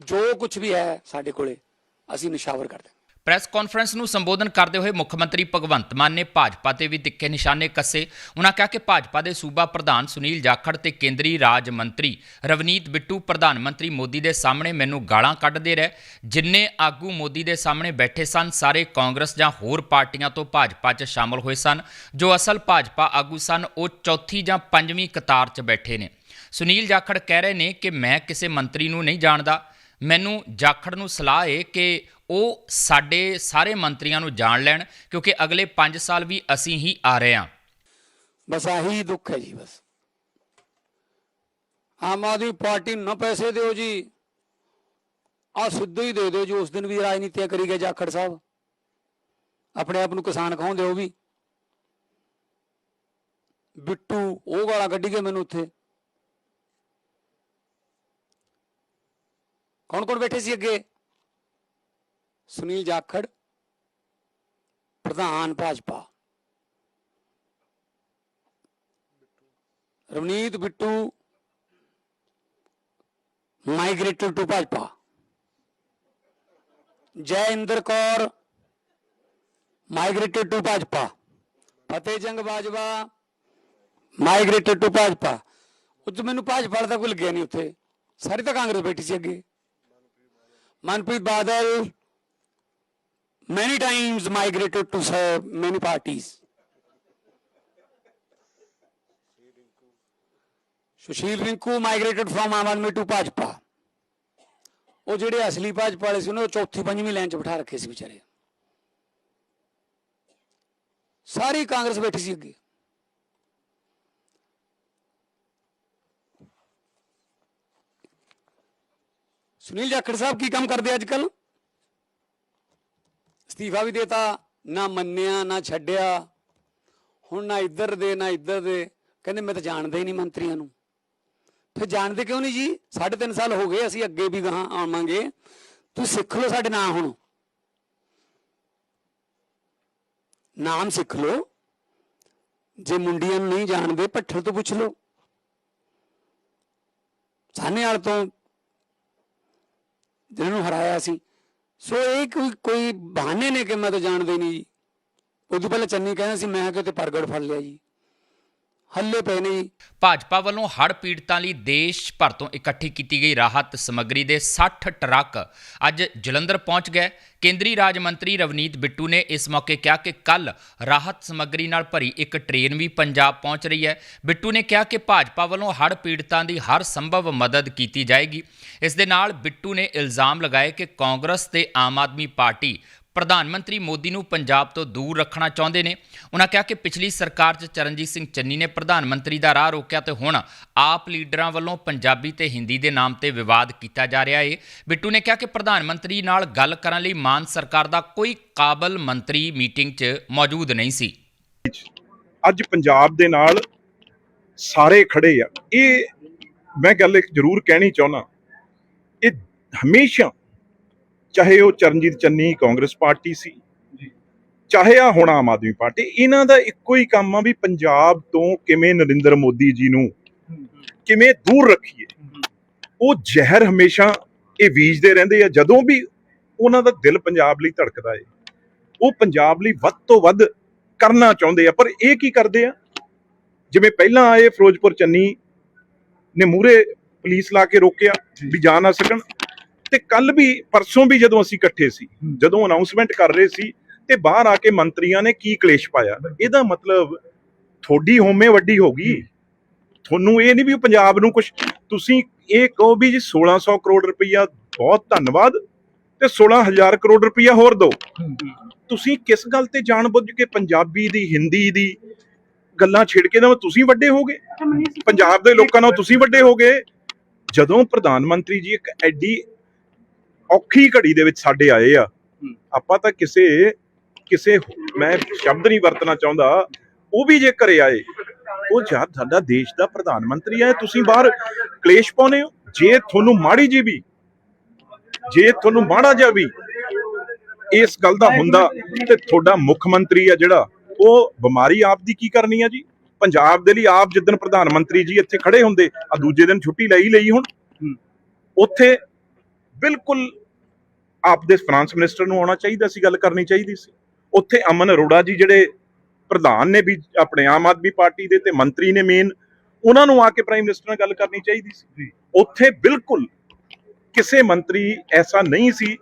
ਜੋ ਕੁਝ ਵੀ ਹੈ ਸਾਡੇ ਕੋਲੇ, ਅਸੀਂ ਨਿਸ਼ਾਵਰ ਕਰਦੇ ਪ੍ਰੈਸ ਕਾਨਫਰੰਸ ਨੂੰ ਸੰਬੋਧਨ ਕਰਦੇ ਹੋਏ ਮੁੱਖ ਮੰਤਰੀ ਭਗਵੰਤ ਮਾਨ ਨੇ ਭਾਜਪਾ ਤੇ ਵੀ ਤਿੱਖੇ ਨਿਸ਼ਾਨੇ ਕੱਸੇ। ਉਹਨਾਂ ਕਿਹਾ ਕਿ ਭਾਜਪਾ ਦੇ ਸੂਬਾ ਪ੍ਰਧਾਨ ਸੁਨੀਲ ਜਾਖੜ ਤੇ ਕੇਂਦਰੀ ਰਾਜ ਮੰਤਰੀ ਰਵਨੀਤ ਬਿੱਟੂ, ਪ੍ਰਧਾਨ ਮੰਤਰੀ ਮੋਦੀ ਦੇ ਸਾਹਮਣੇ ਮੈਨੂੰ ਗਾਲਾਂ ਕੱਢਦੇ ਰਹੇ। ਜਿੰਨੇ ਆਗੂ ਮੋਦੀ ਦੇ ਸਾਹਮਣੇ ਬੈਠੇ ਸਨ, ਸਾਰੇ ਕਾਂਗਰਸ ਜਾਂ ਹੋਰ ਪਾਰਟੀਆਂ ਤੋਂ ਭਾਜਪਾ 'ਚ ਸ਼ਾਮਲ ਹੋਏ ਸਨ। ਜੋ ਅਸਲ ਭਾਜਪਾ ਆਗੂ ਸਨ, ਉਹ ਚੌਥੀ ਜਾਂ ਪੰਜਵੀਂ ਕਤਾਰ 'ਚ ਬੈਠੇ ਨੇ। ਸੁਨੀਲ ਜਾਖੜ ਕਹਿ ਰਹੇ ਨੇ ਕਿ ਮੈਂ ਕਿਸੇ ਮੰਤਰੀ ਨੂੰ ਨਹੀਂ ਜਾਣਦਾ। ਮੈਨੂੰ ਜਾਖੜ ਨੂੰ ਸਲਾਹ ਏ ਕਿ ਉਹ ਸਾਡੇ ਸਾਰੇ ਮੰਤਰੀਆਂ ਨੂੰ ਜਾਣ ਲੈਣ, ਕਿਉਂਕਿ ਅਗਲੇ 5 ਸਾਲ ਵੀ ਅਸੀਂ ਹੀ ਆ ਰਹੇ ਹਾਂ। ਬਸ ਆਹੀ ਦੁੱਖ ਹੈ ਜੀ ਬਸ। ਆਮ ਆਦਮੀ ਪਾਰਟੀ ਨੂੰ ਨਾ ਪੈਸੇ ਦਿਓ ਜੀ। ਆ ਸਿੱਧੂ ਹੀ ਦੇ ਦਿਓ ਜੀ, ਉਸ ਦਿਨ ਵੀ ਰਾਜਨੀਤੀਆਂ ਕਰੀ ਗਏ ਜਾਖੜ ਸਾਹਿਬ। ਆਪਣੇ ਆਪ ਨੂੰ ਕਿਸਾਨ ਕਹਾਉਂਦੇ ਉਹ ਵੀ। ਬਿੱਟੂ ਉਹ ਗਾਲਾਂ ਕੱਢੀ ਗਏ ਮੈਨੂੰ ਉੱਥੇ। ਕੌਣ ਕੌਣ ਬੈਠੇ ਸੀ ਅੱਗੇ? ਸੁਨੀਲ ਜਾਖੜ, ਪ੍ਰਧਾਨ Bhajpa. Ravneet Bittu migrated to Bhajpa. Jai Inder Kaur migrated to Bhajpa. Fateh Jang Bajwa migrated to Bhajpa. ਉਹ ਮੈਨੂੰ ਭਾਜਪਾ ਵਾਲਾ ਤਾਂ ਕੋਈ ਲੱਗਿਆ ਨਹੀਂ ਉੱਥੇ। ਸਾਰੀ ਤਾਂ ਕਾਂਗਰਸ ਬੈਠੀ ਸੀ ਅੱਗੇ। Manpreet Badal many times migrated to serve many parties. Sushil Rinku migrated from Aam Aadmi to Bhajpa. ਉਹ ਜਿਹੜੇ ਅਸਲੀ ਭਾਜਪਾ ਵਾਲੇ ਸੀ, ਉਹਨਾਂ ਨੂੰ ਚੌਥੀ ਪੰਜਵੀਂ ਲਾਈਨ 'ਚ ਬਿਠਾ ਰੱਖੇ ਸੀ ਵਿਚਾਰੇ। ਸਾਰੀ ਕਾਂਗਰਸ ਬੈਠੀ ਸੀ ਅੱਗੇ। ਸੁਨੀਲ ਜਾਖੜ ਸਾਹਿਬ ਕੀ ਕੰਮ ਕਰਦੇ ਅੱਜ ਕੱਲ ਅਸਤੀਫਾ ਵੀ ਦੇਤਾ, ਨਾ ਮੰਨਿਆ, ਨਾ ਛੱਡਿਆ। ਹੁਣ ਨਾ ਇੱਧਰ ਦੇ, ਨਾ ਇੱਧਰ ਦੇ। ਕਹਿੰਦੇ ਮੈਂ ਤਾਂ ਜਾਣਦਾ ਹੀ ਨਹੀਂ ਮੰਤਰੀਆਂ ਨੂੰ। ਫਿਰ ਜਾਣਦੇ ਕਿਉਂ ਨਹੀਂ ਜੀ? ਸਾਢੇ ਤਿੰਨ ਸਾਲ ਹੋ ਗਏ, ਅਸੀਂ ਅੱਗੇ ਵੀ ਗਾਹਾਂ ਆਵਾਂਗੇ। ਤੂੰ ਸਿੱਖ ਲਓ ਸਾਡੇ ਨਾਂ ਹੁਣ। ਨਾਮ ਸਿੱਖ ਲੋ ਜੇ ਮੁੰਡੀਆਂ ਨੂੰ ਨਹੀਂ ਜਾਣਦੇ, ਭੱਠਲ ਤੋਂ ਪੁੱਛ ਲਓ। ਸਾਨੇ ਵਾਲ ਤੋਂ ਜਿਹਨਾਂ ਨੂੰ ਹਰਾਇਆ ਸੀ। ਸੋ ਇਹ ਕੋਈ ਕੋਈ ਬਹਾਨੇ ਨੇ ਕਿ ਮੈਂ ਤਾਂ ਜਾਣਦੇ ਨਹੀਂ ਜੀ। ਉਦੋਂ ਪਹਿਲਾਂ ਚੰਨੀ ਕਹਿੰਦਾ ਸੀ, ਮੈਂ ਕਿਤੇ ਪ੍ਰਗਟ ਫੜ ਲਿਆ ਜੀ। ਹੱਲੇ ਪਏ ਨੇ ਜੀ। ਭਾਜਪਾ ਵੱਲੋਂ ਹੜ੍ਹ ਪੀੜਤਾਂ ਲਈ ਦੇਸ਼ ਭਰ ਤੋਂ ਇਕੱਠੀ ਕੀਤੀ ਗਈ ਰਾਹਤ ਸਮੱਗਰੀ ਦੇ 60 ਟਰੱਕ ਅੱਜ ਜਲੰਧਰ ਪਹੁੰਚ ਗਏ। ਕੇਂਦਰੀ ਰਾਜ ਮੰਤਰੀ ਰਵਨੀਤ ਬਿੱਟੂ ਨੇ ਇਸ ਮੌਕੇ ਕਿਹਾ ਕਿ ਕੱਲ ਰਾਹਤ ਸਮੱਗਰੀ ਨਾਲ ਭਰੀ ਇੱਕ ਟ੍ਰੇਨ ਵੀ ਪੰਜਾਬ ਪਹੁੰਚ ਰਹੀ ਹੈ। ਬਿੱਟੂ ਨੇ ਕਿਹਾ ਕਿ ਭਾਜਪਾ ਵੱਲੋਂ ਹੜ੍ਹ ਪੀੜਤਾਂ ਦੀ ਹਰ ਸੰਭਵ ਮਦਦ ਕੀਤੀ ਜਾਏਗੀ। ਇਸ ਦੇ ਨਾਲ ਬਿੱਟੂ ਨੇ ਇਲਜ਼ਾਮ ਲਗਾਏ ਕਿ ਕਾਂਗਰਸ ਤੇ ਆਮ ਆਦਮੀ ਪਾਰਟੀ ਪ੍ਰਧਾਨ ਮੰਤਰੀ ਮੋਦੀ ਨੂੰ ਪੰਜਾਬ ਤੋਂ ਦੂਰ ਰੱਖਣਾ ਚਾਹੁੰਦੇ ਨੇ। ਉਹਨਾਂ ਕਿਹਾ ਕਿ ਪਿਛਲੀ ਸਰਕਾਰ 'ਚ ਚਰਨਜੀਤ ਸਿੰਘ ਚੰਨੀ ਨੇ ਪ੍ਰਧਾਨ ਮੰਤਰੀ ਦਾ ਰਾਹ ਰੋਕਿਆ ਤੇ ਹੁਣ ਆਪ ਲੀਡਰਾਂ ਵੱਲੋਂ ਪੰਜਾਬੀ ਤੇ ਹਿੰਦੀ ਦੇ ਨਾਮ ਤੇ ਵਿਵਾਦ ਕੀਤਾ ਜਾ ਰਿਹਾ ਏ। ਬਿੱਟੂ ਨੇ ਕਿਹਾ ਕਿ ਪ੍ਰਧਾਨ ਮੰਤਰੀ ਨਾਲ ਗੱਲ ਕਰਨ ਲਈ ਮਾਨ ਸਰਕਾਰ ਦਾ ਕੋਈ ਕਾਬਲ ਮੰਤਰੀ ਮੀਟਿੰਗ 'ਚ ਮੌਜੂਦ ਨਹੀਂ ਸੀ। ਅੱਜ ਪੰਜਾਬ ਦੇ ਨਾਲ ਸਾਰੇ ਖੜੇ ਆ। ਇਹ ਮੈਂ ਗੱਲ ਇੱਕ ਜ਼ਰੂਰ ਕਹਿਣੀ ਚਾਹੁੰਦਾ। ਇਹ ਹਮੇਸ਼ਾ ਚਾਹੇ ਉਹ ਚਰਨਜੀਤ ਚੰਨੀ ਕਾਂਗਰਸ ਪਾਰਟੀ ਸੀ ਚਾਹੇ ਆ ਹੁਣ ਆਮ ਆਦਮੀ ਪਾਰਟੀ ਇਹਨਾਂ ਦਾ ਇੱਕੋ ਹੀ ਕੰਮ ਆ ਵੀ ਪੰਜਾਬ ਤੋਂ ਕਿਵੇਂ ਨਰਿੰਦਰ ਮੋਦੀ ਜੀ ਨੂੰ ਕਿਵੇਂ ਦੂਰ ਰੱਖੀਏ। ਉਹ ਜ਼ਹਿਰ ਹਮੇਸ਼ਾ ਇਹ ਬੀਜਦੇ ਰਹਿੰਦੇ ਆ ਜਦੋਂ ਵੀ ਉਹਨਾਂ ਦਾ ਦਿਲ ਪੰਜਾਬ ਲਈ ਧੜਕਦਾ ਏ। ਉਹ ਪੰਜਾਬ ਲਈ ਵੱਧ ਤੋਂ ਵੱਧ ਕਰਨਾ ਚਾਹੁੰਦੇ ਆ ਪਰ ਇਹ ਕੀ ਕਰਦੇ ਆ? ਜਿਵੇਂ ਪਹਿਲਾਂ ਆਏ ਫਿਰੋਜ਼ਪੁਰ ਚੰਨੀ ਨੇ ਮੂਰੇ ਪੁਲਿਸ ਲਾ ਕੇ ਰੋਕਿਆ ਵੀ ਜਾ ਨਾ ਸਕਣ ਤੇ ਕੱਲ ਵੀ ਪਰਸੋਂ ਵੀ ਜਦੋਂ ਅਸੀਂ ਇਕੱਠੇ ਸੀ ਜਦੋਂ ਅਨਾਉਂਸਮੈਂਟ ਕਰ ਰਹੇ ਸੀ ਤੇ ਬਾਹਰ ਆ ਕੇ ਮੰਤਰੀਆਂ ਨੇ ਕੀ ਕਲੇਸ਼ ਪਾਇਆ? ਇਹਦਾ ਮਤਲਬ ਥੋੜੀ ਹੋਮੇ ਵੱਡੀ ਹੋ ਗਈ। ਤੁਹਾਨੂੰ ਇਹ ਨਹੀਂ ਵੀ ਪੰਜਾਬ ਨੂੰ ਕੁਝ ਤੁਸੀਂ ਇਹ ਕਹੋ ਵੀ ਜੀ 1600 ਕਰੋੜ ਰੁਪਈਆ ਬਹੁਤ ਧੰਨਵਾਦ ਤੇ 16000 ਕਰੋੜ ਰੁਪਈਆ ਹੋਰ ਦਿਓ ਤੁਸੀਂ ਕਿਸ ਗੱਲ ਤੇ ਜਾਣਬੁੱਝ ਕੇ ਪੰਜਾਬੀ ਦੀ ਹਿੰਦੀ ਦੀ ਗੱਲਾਂ ਛੇੜ ਕੇ ਨਾ ਤੁਸੀਂ ਵੱਡੇ ਹੋਗੇ ਪੰਜਾਬ ਦੇ ਲੋਕਾਂ ਨਾਲ ਤੁਸੀਂ ਵੱਡੇ ਹੋਗੇ ਜਦੋਂ ਪ੍ਰਧਾਨ ਮੰਤਰੀ ਜੀ ਇੱਕ ਐਡੀ ਔਖੀ ਘੜੀ ਦੇ ਵਿੱਚ ਸਾਡੇ ਆਏ ਆ। ਆਪਾਂ ਤਾਂ ਕਿਸੇ ਕਿਸੇ ਮੈਂ ਸ਼ਬਦ ਨਹੀਂ ਵਰਤਣਾ ਚਾਹੁੰਦਾ। ਉਹ ਵੀ ਜੇ ਘਰੇ ਆਏ ਉਹ ਜਦ ਸਾਡਾ ਦੇਸ਼ ਦਾ ਪ੍ਰਧਾਨ ਮੰਤਰੀ ਹੈ ਤੁਸੀਂ ਬਾਹਰ ਕਲੇਸ਼ ਪਾਉਨੇ ਹੋ? ਜੇ ਤੁਹਾਨੂੰ ਮਾੜੀ ਜੀ ਵੀ ਜੇ ਤੁਹਾਨੂੰ ਮਾੜਾ ਜਿਹਾ ਵੀ ਇਸ ਗੱਲ ਦਾ ਹੁੰਦਾ ਤੇ ਤੁਹਾਡਾ ਮੁੱਖ ਮੰਤਰੀ ਆ ਜਿਹੜਾ ਉਹ ਬਿਮਾਰੀ ਆਪ ਦੀ ਕੀ ਕਰਨੀ ਆ ਜੀ? ਪੰਜਾਬ ਦੇ ਲਈ ਆਪ ਜਿੱਦਣ ਪ੍ਰਧਾਨ ਮੰਤਰੀ ਜੀ ਇੱਥੇ ਖੜੇ ਹੁੰਦੇ ਆ ਦੂਜੇ ਦਿਨ ਛੁੱਟੀ ਲਈ ਲਈ ਹੁਣ। ਉੱਥੇ ਬਿਲਕੁਲ ਆਪ ਦੇ ਫਾਈਨਾਂਸ ਮਿਨਿਸਟਰ ਨੂੰ ਆਉਣਾ ਚਾਹੀਦਾ ਸੀ ਗੱਲ ਕਰਨੀ ਚਾਹੀਦੀ ਸੀ। ਉੱਥੇ ਅਮਨ ਅਰੋੜਾ ਜੀ ਜਿਹੜੇ ਪ੍ਰਧਾਨ ਨੇ ਵੀ ਆਪਣੇ ਆਮ ਆਦਮੀ ਪਾਰਟੀ ਦੇ ਤੇ ਮੰਤਰੀ ਨੇ ਮੇਨ ਉਹਨਾਂ ਨੂੰ ਆ ਕੇ ਪ੍ਰਾਈਮ ਮਿਨਿਸਟਰ ਨਾਲ ਗੱਲ ਕਰਨੀ ਚਾਹੀਦੀ ਸੀ। ਉੱਥੇ ਬਿਲਕੁਲ ਕਿਸੇ ਮੰਤਰੀ ਐਸਾ ਨਹੀਂ ਸੀ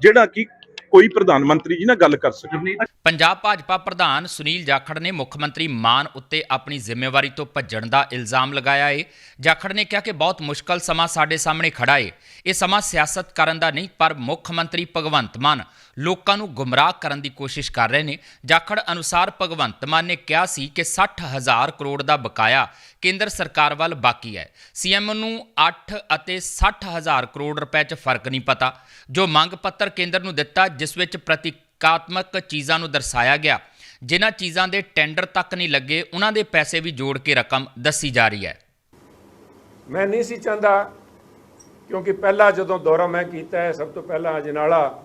ਜਿਹੜਾ ਕਿ ਕੋਈ ਪ੍ਰਧਾਨ ਮੰਤਰੀ ਜੀ ਨਾਲ ਗੱਲ ਕਰ ਸਕੇ ਪੰਜਾਬ ਭਾਜਪਾ ਪ੍ਰਧਾਨ ਸੁਨੀਲ ਜਾਖੜ ਨੇ ਮੁੱਖ ਮੰਤਰੀ ਮਾਨ ਉੱਤੇ ਆਪਣੀ ਜ਼ਿੰਮੇਵਾਰੀ ਤੋਂ ਭੱਜਣ ਦਾ ਇਲਜ਼ਾਮ ਲਗਾਇਆ ਏ। ਜਾਖੜ ਨੇ ਕਿਹਾ ਕਿ ਬਹੁਤ ਮੁਸ਼ਕਲ ਸਮਾਂ ਸਾਡੇ ਸਾਹਮਣੇ ਖੜਾ ਏ। ਇਹ ਸਮਾਂ ਸਿਆਸਤ ਕਰਨ ਦਾ ਨਹੀਂ, ਪਰ ਮੁੱਖ ਮੰਤਰੀ ਭਗਵੰਤ ਮਾਨ ਲੋਕਾਂ ਨੂੰ ਗੁੰਮਰਾਹ ਕਰਨ ਦੀ ਕੋਸ਼ਿਸ਼ ਕਰ ਰਹੇ ਨੇ। ਜਾਖੜ ਅਨੁਸਾਰ ਭਗਵੰਤ ਮਾਨ ਨੇ ਕਿਹਾ ਸੀ ਕਿ 60000 ਕਰੋੜ ਦਾ ਬਕਾਇਆ ਕੇਂਦਰ ਸਰਕਾਰ ਵੱਲ ਬਾਕੀ ਹੈ। ਸੀਐਮ ਨੂੰ 8 ਅਤੇ 60000 ਕਰੋੜ ਰੁਪਏ 'ਚ ਫ਼ਰਕ ਨਹੀਂ ਪਤਾ। ਜੋ ਮੰਗ ਪੱਤਰ ਕੇਂਦਰ ਨੂੰ ਦਿੱਤਾ, ਜਿਸ ਵਿੱਚ ਪ੍ਰਤੀਕਾਤਮਕ ਚੀਜ਼ਾਂ ਨੂੰ ਦਰਸਾਇਆ ਗਿਆ, ਜਿਨ੍ਹਾਂ ਚੀਜ਼ਾਂ ਦੇ ਟੈਂਡਰ ਤੱਕ ਨਹੀਂ ਲੱਗੇ, ਉਹਨਾਂ ਦੇ ਪੈਸੇ ਵੀ ਜੋੜ ਕੇ ਰਕਮ ਦੱਸੀ ਜਾ ਰਹੀ ਹੈ। ਮੈਂ ਨਹੀਂ ਸੀ ਚਾਹੁੰਦਾ, ਕਿਉਂਕਿ ਪਹਿਲਾਂ ਜਦੋਂ ਦੌਰਾ ਮੈਂ ਕੀਤਾ ਹੈ, ਸਭ ਤੋਂ ਪਹਿਲਾਂ ਅਜਨਾਲਾ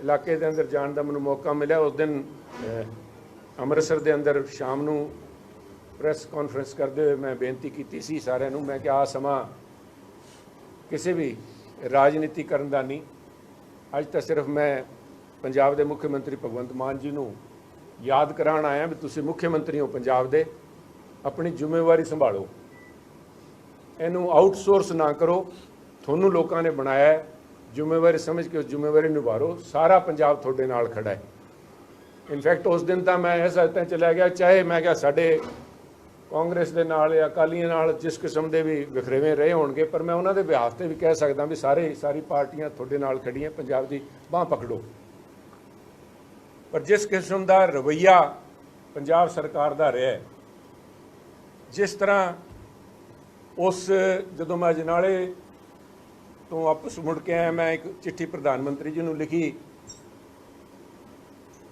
ਇਲਾਕੇ ਦੇ ਅੰਦਰ ਜਾਣ ਦਾ ਮੈਨੂੰ ਮੌਕਾ ਮਿਲਿਆ। ਉਸ ਦਿਨ ਅੰਮ੍ਰਿਤਸਰ ਦੇ ਅੰਦਰ ਸ਼ਾਮ ਨੂੰ ਪ੍ਰੈਸ ਕਾਨਫਰੰਸ ਕਰਦੇ ਹੋਏ ਮੈਂ ਬੇਨਤੀ ਕੀਤੀ ਸੀ ਸਾਰਿਆਂ ਨੂੰ। ਮੈਂ ਕਿ ਆ ਸਮਾਂ ਕਿਸੇ ਵੀ ਰਾਜਨੀਤੀ ਕਰਨ ਦਾ ਨਹੀਂ। ਅੱਜ ਤਾਂ ਸਿਰਫ ਮੈਂ ਪੰਜਾਬ ਦੇ ਮੁੱਖ ਮੰਤਰੀ ਭਗਵੰਤ ਮਾਨ ਜੀ ਨੂੰ ਯਾਦ ਕਰਾਉਣ ਆਇਆ ਵੀ ਤੁਸੀਂ ਮੁੱਖ ਮੰਤਰੀ ਹੋ ਪੰਜਾਬ ਦੇ। ਆਪਣੀ ਜ਼ਿੰਮੇਵਾਰੀ ਸੰਭਾਲੋ। ਇਹਨੂੰ ਆਊਟਸੋਰਸ ਨਾ ਕਰੋ। ਤੁਹਾਨੂੰ ਲੋਕਾਂ ਨੇ ਬਣਾਇਆ ਜ਼ਿੰਮੇਵਾਰੀ ਸਮਝ ਕੇ ਉਸ ਜ਼ਿੰਮੇਵਾਰੀ ਨਿਭਾਰੋ। ਸਾਰਾ ਪੰਜਾਬ ਤੁਹਾਡੇ ਨਾਲ ਖੜਾ ਹੈ। ਇਨਫੈਕਟ ਉਸ ਦਿਨ ਤਾਂ ਮੈਂ ਇਸ ਹੱਥਾਂ ਚਲਾ ਗਿਆ, ਚਾਹੇ ਮੈਂ ਕਿਹਾ ਸਾਡੇ ਕਾਂਗਰਸ ਦੇ ਨਾਲ ਜਾਂ ਅਕਾਲੀਆਂ ਨਾਲ ਜਿਸ ਕਿਸਮ ਦੇ ਵੀ ਵਿਖਰੇਵੇਂ ਰਹੇ ਹੋਣਗੇ, ਪਰ ਮੈਂ ਉਹਨਾਂ ਦੇ ਵਿਆਹ ਤੇ ਵੀ ਕਹਿ ਸਕਦਾ ਵੀ ਸਾਰੇ, ਸਾਰੀ ਪਾਰਟੀਆਂ ਤੁਹਾਡੇ ਨਾਲ ਖੜੀਆਂ ਪੰਜਾਬ ਦੀ ਬਾਹ ਪਕੜੋ। ਪਰ ਜਿਸ ਕਿਸਮ ਦਾ ਰਵਈਆ ਪੰਜਾਬ ਸਰਕਾਰ ਦਾ ਰਿਹਾ ਜਿਸ ਤਰ੍ਹਾਂ ਉਸ ਜਦੋਂ ਮੈਂ ਅਜਨਾਲੇ ਤੋਂ ਵਾਪਸ ਮੁੜ ਕੇ ਆਇਆ, ਮੈਂ ਇੱਕ ਚਿੱਠੀ ਪ੍ਰਧਾਨ ਮੰਤਰੀ ਜੀ ਨੂੰ ਲਿਖੀ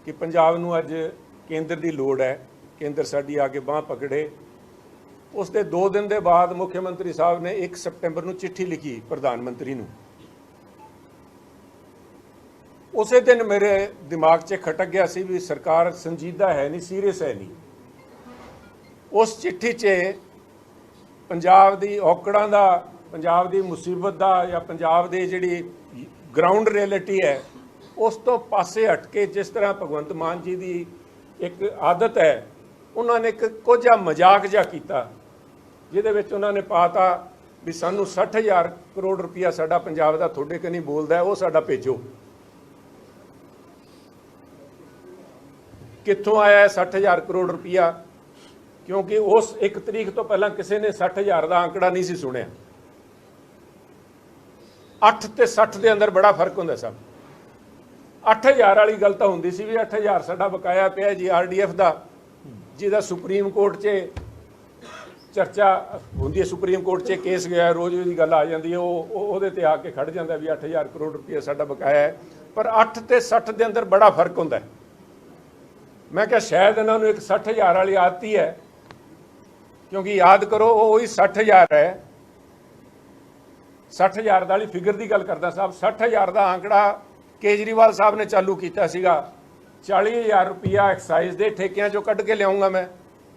ਕਿ ਪੰਜਾਬ ਨੂੰ ਅੱਜ ਕੇਂਦਰ ਦੀ ਲੋੜ ਹੈ, ਕੇਂਦਰ ਸਾਡੀ ਆ ਕੇ ਬਾਹ ਪਕੜੇ। ਉਸ ਦੇ 2 ਦਿਨ ਦੇ ਬਾਅਦ ਮੁੱਖ ਮੰਤਰੀ ਸਾਹਿਬ ਨੇ 1 ਸਪਟੈਂਬਰ ਨੂੰ ਚਿੱਠੀ ਲਿਖੀ ਪ੍ਰਧਾਨ ਮੰਤਰੀ ਨੂੰ। ਉਸੇ ਦਿਨ ਮੇਰੇ ਦਿਮਾਗ 'ਚ ਖਟਕ ਗਿਆ ਸੀ ਵੀ ਸਰਕਾਰ ਸੰਜੀਦਾ ਹੈ ਨਹੀਂ, ਸੀਰੀਅਸ ਹੈ ਨਹੀਂ। ਉਸ ਚਿੱਠੀ 'ਚ ਪੰਜਾਬ ਦੀ ਔਕੜਾਂ ਦਾ ਪੰਜਾਬ ਦੀ ਮੁਸੀਬਤ ਦਾ ਜਾਂ ਪੰਜਾਬ ਦੀ ਜਿਹੜੀ ਗਰਾਊਂਡ ਰਿਐਲਿਟੀ ਹੈ, ਉਸ ਤੋਂ ਪਾਸੇ ਹਟ ਕੇ ਜਿਸ ਤਰ੍ਹਾਂ ਭਗਵੰਤ ਮਾਨ ਜੀ ਦੀ ਇੱਕ ਆਦਤ ਹੈ, ਉਹਨਾਂ ਨੇ ਇੱਕ ਕੋਝਾ ਮਜ਼ਾਕ ਜਿਹਾ ਕੀਤਾ, ਜਿਹਦੇ ਵਿੱਚ ਉਹਨਾਂ ਨੇ ਪਾਤਾ ਵੀ ਸਾਨੂੰ 60000 ਕਰੋੜ ਰੁਪਇਆ ਸਾਡਾ ਪੰਜਾਬ ਦਾ ਤੁਹਾਡੇ ਕਨੀ ਬੋਲਦਾ ਉਹ ਸਾਡਾ ਭੇਜੋ। ਕਿੱਥੋਂ ਆਇਆ ਹੈ 60000 ਕਰੋੜ ਰੁਪਇਆ? ਕਿਉਂਕਿ ਉਸ ਇੱਕ ਤਰੀਕ ਤੋਂ ਪਹਿਲਾਂ ਕਿਸੇ ਨੇ 60000 ਦਾ ਅੰਕੜਾ ਨਹੀਂ ਸੀ ਸੁਣਿਆ। 8 ਤੇ 60 ਦੇ ਅੰਦਰ ਬੜਾ ਫ਼ਰਕ ਹੁੰਦਾ ਸਭ। 8000 ਵਾਲੀ ਗੱਲ ਤਾਂ ਹੁੰਦੀ ਸੀ ਵੀ 8000 ਸਾਡਾ ਬਕਾਇਆ ਪਿਆ ਜੀ ਆਰਡੀਐਫ ਦਾ ਜਿਹਦਾ ਸੁਪਰੀਮ ਕੋਰਟ 'ਚ ਚਰਚਾ ਹੁੰਦੀ ਹੈ ਸੁਪਰੀਮ ਕੋਰਟ 'ਚ ਕੇਸ ਗਿਆ ਹੈ, ਰੋਜ਼ ਉਹਦੀ ਗੱਲ ਆ ਜਾਂਦੀ ਹੈ ਉਹ ਉਹਦੇ ਤੇ ਆ ਕੇ ਖੜ ਜਾਂਦਾ ਵੀ 8000 ਕਰੋੜ ਰੁਪਏ ਸਾਡਾ ਬਕਾਇਆ ਹੈ। ਪਰ 8 ਤੇ 60 ਦੇ ਅੰਦਰ ਬੜਾ ਫ਼ਰਕ ਹੁੰਦਾ ਹੈ। ਮੈਂ ਕਿਹਾ ਸ਼ਾਇਦ ਇਹਨਾਂ ਨੂੰ ਇੱਕ 60000 ਵਾਲੀ ਆਦਤ ਹੀ ਹੈ ਕਿਉਂਕਿ ਯਾਦ ਕਰੋ ਉਹ ਉਹੀ 60000 ਹੈ 60000 ਵਾਲੀ ਫਿਗਰ ਦੀ ਗੱਲ ਕਰਦਾ ਸਾਹਿਬ 60000 ਦਾ ਆંકੜਾ ਕੇਜਰੀਵਾਲ ਸਾਹਿਬ ਨੇ ਚਾਲੂ ਕੀਤਾ ਸੀਗਾ। 40000 ਰੁਪਇਆ ਐਕਸਾਈਜ਼ ਦੇ ਠੇਕਿਆਂ ਚੋਂ ਕੱਢ ਕੇ ਲਿਆਉਂਗਾ ਮੈਂ।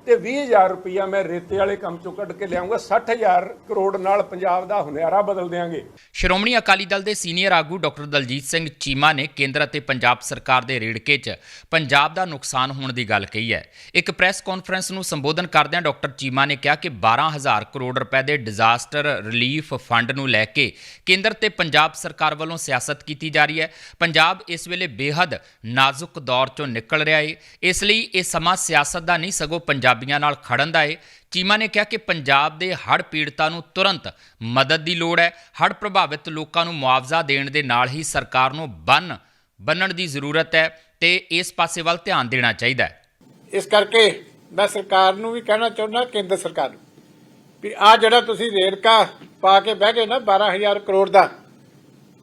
ਤੇ 20000 ਰੁਪਇਆ ਮੈਂ ਰੇਤੇ ਵਾਲੇ ਕੰਮ ਚੋਂ ਕੱਢ ਕੇ ਲਿਆਉਂਗਾ 60000 ਕਰੋੜ ਨਾਲ ਪੰਜਾਬ ਦਾ ਹੁਨਿਆਰਾ ਬਦਲ ਦਿਆਂਗੇ। ਸ਼੍ਰੋਮਣੀ ਅਕਾਲੀ ਦਲ ਦੇ ਸੀਨੀਅਰ ਆਗੂ ਡਾਕਟਰ ਦਲਜੀਤ ਸਿੰਘ ਚੀਮਾ ਨੇ ਕੇਂਦਰ ਅਤੇ ਪੰਜਾਬ ਸਰਕਾਰ ਦੇ ਰੇੜਕੇ 'ਚ ਪੰਜਾਬ ਦਾ ਨੁਕਸਾਨ ਹੋਣ ਦੀ ਗੱਲ ਕਹੀ ਹੈ। ਇੱਕ ਪ੍ਰੈਸ ਕਾਨਫਰੰਸ ਨੂੰ ਸੰਬੋਧਨ ਕਰਦਿਆਂ ਡਾਕਟਰ ਚੀਮਾ ਨੇ ਕਿਹਾ ਕਿ 12000 ਕਰੋੜ ਰੁਪਏ ਦੇ ਡਿਜ਼ਾਸਟਰ ਰਿਲੀਫ ਫੰਡ ਨੂੰ ਲੈ ਕੇ ਕੇਂਦਰ ਤੇ ਪੰਜਾਬ ਸਰਕਾਰ ਵੱਲੋਂ ਸਿਆਸਤ ਕੀਤੀ ਜਾ ਰਹੀ ਹੈ। ਪੰਜਾਬ ਇਸ ਵੇਲੇ ਬੇਹੱਦ ਨਾਜ਼ੁਕ ਦੌਰ 'ਚੋਂ ਨਿਕਲ ਰਿਹਾ ਹੈ ਇਸ ਲਈ ਇਹ ਸਮਾਂ ਸਿਆਸਤ ਦਾ ਨਹੀਂ, ਸਗੋਂ ਪੰਜਾਬ ਪੰਜਾਬੀਆਂ ਨਾਲ ਖੜਨ ਦਾ ਹੈ ਚੀਮਾ ਨੇ ਕਿਹਾ ਕਿ ਪੰਜਾਬ ਦੇ ਹੜ੍ਹ ਪੀੜਤਾਂ ਨੂੰ ਤੁਰੰਤ ਮਦਦ ਦੀ ਲੋੜ ਹੈ। ਹੜ੍ਹ ਪ੍ਰਭਾਵਿਤ ਲੋਕਾਂ ਨੂੰ ਮੁਆਵਜ਼ਾ ਦੇਣ ਦੇ ਨਾਲ ਹੀ ਸਰਕਾਰ ਨੂੰ ਬੰਨ ਬੰਨਣ ਦੀ ਜ਼ਰੂਰਤ ਹੈ ਤੇ ਇਸ ਪਾਸੇ ਵੱਲ ਧਿਆਨ ਦੇਣਾ ਚਾਹੀਦਾ ਹੈ। ਇਸ ਕਰਕੇ ਮੈਂ ਸਰਕਾਰ ਨੂੰ ਵੀ ਕਹਿਣਾ ਚਾਹੁੰਦਾ, ਕੇਂਦਰ ਸਰਕਾਰ ਨੂੰ, ਵੀ ਆ ਜਿਹੜਾ ਤੁਸੀਂ ਰੇੜਕਾ ਪਾ ਕੇ ਬਹਿ ਗਏ ਨਾ 12000 ਕਰੋੜ ਦਾ,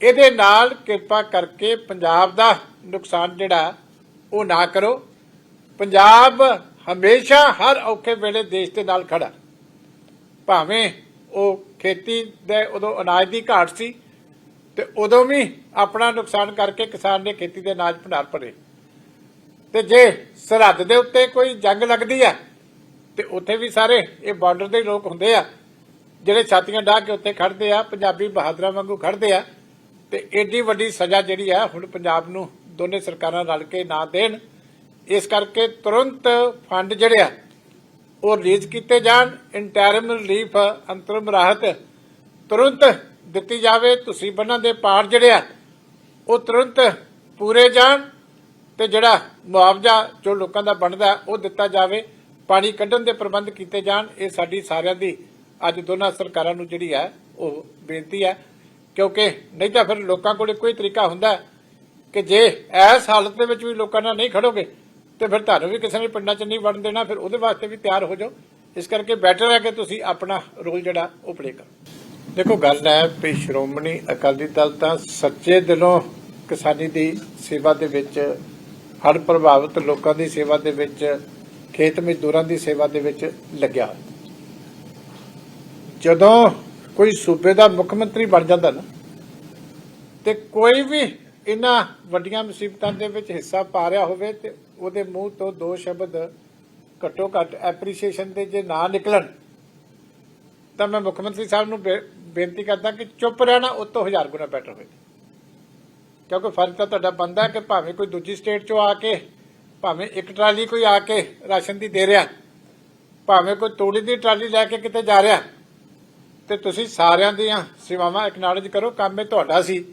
ਇਹਦੇ ਨਾਲ ਕਿਰਪਾ ਕਰਕੇ ਪੰਜਾਬ ਦਾ ਨੁਕਸਾਨ ਜਿਹੜਾ, ਉਹ ਨਾ ਕਰੋ। ਪੰਜਾਬ ਹਮੇਸ਼ਾ ਹਰ ਔਖੇ ਵੇਲੇ ਦੇਸ਼ ਦੇ ਨਾਲ ਖੜਾ। ਭਾਵੇਂ ਉਹ ਖੇਤੀ ਦੇ ਉਦੋਂ ਅਨਾਜ ਦੀ ਘਾਟ ਸੀ ਤੇ ਉਦੋਂ ਵੀ ਆਪਣਾ ਨੁਕਸਾਨ ਕਰਕੇ ਕਿਸਾਨ ਨੇ ਖੇਤੀ ਦੇ ਅਨਾਜ ਭੰਡਾਰ ਭਰੇ। ਤੇ ਜੇ ਸਰਹੱਦ ਦੇ ਉੱਤੇ ਕੋਈ ਜੰਗ ਲੱਗਦੀ ਆ, ਤੇ ਉੱਥੇ ਵੀ ਸਾਰੇ ਇਹ ਬਾਰਡਰ ਦੇ ਲੋਕ ਹੁੰਦੇ ਆ, ਜਿਹੜੇ ਛਾਤੀਆਂ ਢਾਹ ਕੇ ਉੱਥੇ ਖੜਦੇ ਆ, ਪੰਜਾਬੀ ਬਹਾਦਰਾਂ ਵਾਂਗੂ ਖੜਦੇ ਆ, ਤੇ ਏਡੀ ਵੱਡੀ ਸਜ਼ਾ ਜਿਹੜੀ ਆ ਹੁਣ ਪੰਜਾਬ ਨੂੰ ਦੋਨੇ ਸਰਕਾਰਾਂ ਰਲ ਕੇ ਨਾ ਦੇਣ। ਇਸ ਕਰਕੇ ਤੁਰੰਤ ਫੰਡ ਜਿਹੜੇ ਆ, ਉਹ ਰਿਲੀਜ਼ ਕੀਤੇ ਜਾਣ ਇੰਟਰਮ ਰਿਲੀਫ ਅੰਤਰਮ ਰਾਹਤ ਤੁਰੰਤ ਦਿੱਤੀ ਜਾਵੇ, ਤੁਸੀਂ ਬੰਨਾਂ ਦੇ ਪਾਰ ਜਿਹੜੇ ਆ, ਉਹ ਤੁਰੰਤ ਪੂਰੇ ਜਾਣ ਤੇ ਜਿਹੜਾ ਮੁਆਵਜ਼ਾ ਜੋ ਲੋਕਾਂ ਦਾ ਬਣਦਾ, ਉਹ ਦਿੱਤਾ ਜਾਵੇ। ਪਾਣੀ ਕੱਢਣ ਦੇ ਪ੍ਰਬੰਧ ਕੀਤੇ ਜਾਣ, ਇਹ ਸਾਡੀ ਸਾਰਿਆਂ ਦੀ, ਅੱਜ ਦੋਨਾਂ ਸਰਕਾਰਾਂ ਨੂੰ ਜਿਹੜੀ ਹੈ ਉਹ ਬੇਨਤੀ ਹੈ ਕਿਉਂਕਿ ਨਹੀਂ ਤਾਂ ਫਿਰ ਲੋਕਾਂ ਕੋਲ ਕੋਈ ਤਰੀਕਾ ਹੁੰਦਾ ਕਿ ਜੇ ਇਸ ਹਾਲਤ ਦੇ ਵਿੱਚ ਵੀ ਲੋਕਾਂ ਨਾਲ ਨਹੀਂ ਖੜੋਗੇ ਤੇ ਫਿਰ ਤੁਹਾਨੂੰ ਵੀ ਕਿਸੇ ਨੇ ਪਿੰਡਾਂ 'ਚ ਨਹੀਂ ਵੜਨ ਦੇਣਾ, ਫਿਰ ਉਹਦੇ ਵਾਸਤੇ ਵੀ ਤਿਆਰ ਹੋ ਜਾਓ ਇਸ ਕਰਕੇ ਬੈਟਰ ਹੈ ਕਿ ਤੁਸੀਂ ਆਪਣਾ ਰੋਲ ਜਿਹੜਾ, ਉਹ ਪਲੇ ਕਰੋ ਦੇਖੋ, ਗੱਲ ਹੈ ਵੀ ਸ਼੍ਰੋਮਣੀ ਅਕਾਲੀ ਦਲ ਤਾਂ ਸੱਚੇ ਦਿਲੋਂ ਕਿਸਾਨੀ ਦੀ ਸੇਵਾ ਦੇ ਵਿੱਚ, ਹੜ੍ਹ ਪ੍ਰਭਾਵਿਤ ਲੋਕਾਂ ਦੀ ਸੇਵਾ ਦੇ ਵਿੱਚ, ਖੇਤ ਮਜ਼ਦੂਰਾਂ ਦੀ ਸੇਵਾ ਦੇ ਵਿੱਚ ਲੱਗਿਆ ਹੋਇਆ। ਜਦੋਂ ਕੋਈ ਸੂਬੇ ਦਾ ਮੁੱਖ ਮੰਤਰੀ ਬਣ ਜਾਂਦਾ ਨਾ, ਤੇ ਕੋਈ ਵੀ ਇਹਨਾਂ ਵੱਡੀਆਂ ਮੁਸੀਬਤਾਂ ਦੇ ਵਿੱਚ ਹਿੱਸਾ ਪਾ ਰਿਹਾ ਹੋਵੇ ਤੇ ਉਹਦੇ ਮੂੰਹ ਤੋਂ ਦੋ ਸ਼ਬਦ ਘੱਟੋ ਘੱਟ ਐਪਰੀਸ਼ੀਏਸ਼ਨ ਦੇ ਜੇ ਨਾ ਨਿਕਲਣ, ਤਾਂ ਮੈਂ ਮੁੱਖ ਮੰਤਰੀ ਸਾਹਿਬ ਨੂੰ ਬੇਨਤੀ ਕਰਦਾ ਕਿ ਚੁੱਪ ਰਹਿਣਾ ਉਹ ਤੋਂ ਹਜ਼ਾਰ ਗੁਣਾ ਬੈਟਰ ਹੋਵੇਗਾ ਕਿਉਂਕਿ ਫਰਜ਼ ਤਾਂ ਤੁਹਾਡਾ ਬੰਦਾ ਕਿ ਭਾਵੇਂ ਕੋਈ ਦੂਜੀ ਸਟੇਟ ਚੋਂ ਆ ਕੇ, ਭਾਵੇਂ ਇੱਕ ਟਰਾਲੀ ਕੋਈ ਆ ਕੇ ਰਾਸ਼ਨ ਦੀ ਦੇ ਰਿਹਾ, ਭਾਵੇਂ ਕੋਈ ਤੂੜੀ ਦੀ ਟਰਾਲੀ ਲੈ ਕੇ ਕਿਤੇ ਜਾ ਰਿਹਾ, ਤੇ ਤੁਸੀਂ ਸਾਰਿਆਂ ਦੀਆਂ ਸੇਵਾਵਾਂ ਐਕਨੋਲਜ ਕਰੋ, ਕੰਮ ਇਹ ਤੁਹਾਡਾ ਸੀ।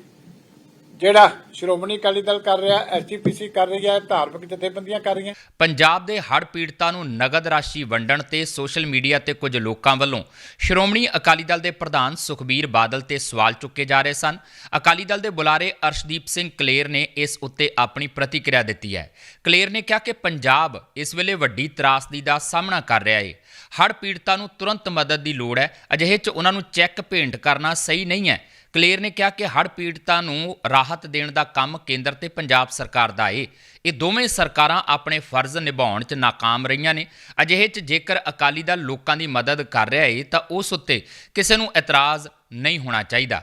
ਜਿਹੜਾ ਸ਼੍ਰੋਮਣੀ ਅਕਾਲੀ ਦਲ ਕਰ ਰਿਹਾ ਐਸਜੀਪੀਸੀ ਕਰ ਰਹੀ ਹੈ, ਧਾਰਮਿਕ ਜਥੇਬੰਦੀਆਂ ਕਰ ਰਹੀਆਂ। ਪੰਜਾਬ ਦੇ ਹੜ੍ਹ ਪੀੜਤਾਂ ਨੂੰ ਨਗਦ ਰਾਸ਼ੀ ਵੰਡਣ ਤੇ ਸੋਸ਼ਲ ਮੀਡੀਆ ਤੇ ਕੁਝ ਲੋਕਾਂ ਵੱਲੋਂ ਸ਼੍ਰੋਮਣੀ ਅਕਾਲੀ ਦਲ ਦੇ ਪ੍ਰਧਾਨ ਸੁਖਬੀਰ ਬਾਦਲ ਤੇ ਸਵਾਲ ਚੁੱਕੇ ਜਾ ਰਹੇ ਸਨ। ਅਕਾਲੀ ਦਲ ਦੇ ਬੁਲਾਰੇ ਅਰਸ਼ਦੀਪ ਸਿੰਘ ਕਲੇਰ ਨੇ ਇਸ ਉੱਤੇ ਆਪਣੀ ਪ੍ਰਤੀਕਿਰਿਆ ਦਿੱਤੀ ਹੈ। ਕਲੇਰ ਨੇ ਕਿਹਾ ਕਿ ਪੰਜਾਬ ਇਸ ਵੇਲੇ ਵੱਡੀ ਤਰਾਸਦੀ ਦਾ ਸਾਹਮਣਾ ਕਰ ਰਿਹਾ ਹੈ ਹੜ੍ਹ ਪੀੜਤਾਂ ਨੂੰ ਤੁਰੰਤ ਮਦਦ ਦੀ ਲੋੜ ਹੈ। ਅਜਿਹੇ 'ਚ ਉਹਨਾਂ ਨੂੰ ਚੈੱਕ ਭੇਂਟ ਕਰਨਾ ਸਹੀ ਨਹੀਂ ਹੈ। ਕਲੇਰ ਨੇ ਕਿਹਾ ਕਿ ਹੜ੍ਹ ਪੀੜਤਾਂ ਨੂੰ ਰਾਹਤ ਦੇਣ ਦਾ ਕੰਮ ਕੇਂਦਰ ਤੇ ਪੰਜਾਬ ਸਰਕਾਰ ਦਾ ਏ। ਇਹ ਦੋਵੇਂ ਸਰਕਾਰਾਂ ਆਪਣੇ ਫਰਜ਼ ਨਿਭਾਉਣ 'ਚ ਨਾਕਾਮ ਰਹੀਆਂ ਨੇ। ਅਜਿਹੇ 'ਚ ਜੇਕਰ ਅਕਾਲੀ ਦਲ ਲੋਕਾਂ ਦੀ ਮਦਦ ਕਰ ਰਿਹਾ ਏ, ਤਾਂ ਉਸ ਉੱਤੇ ਕਿਸੇ ਨੂੰ ਇਤਰਾਜ਼ ਨਹੀਂ ਹੋਣਾ ਚਾਹੀਦਾ।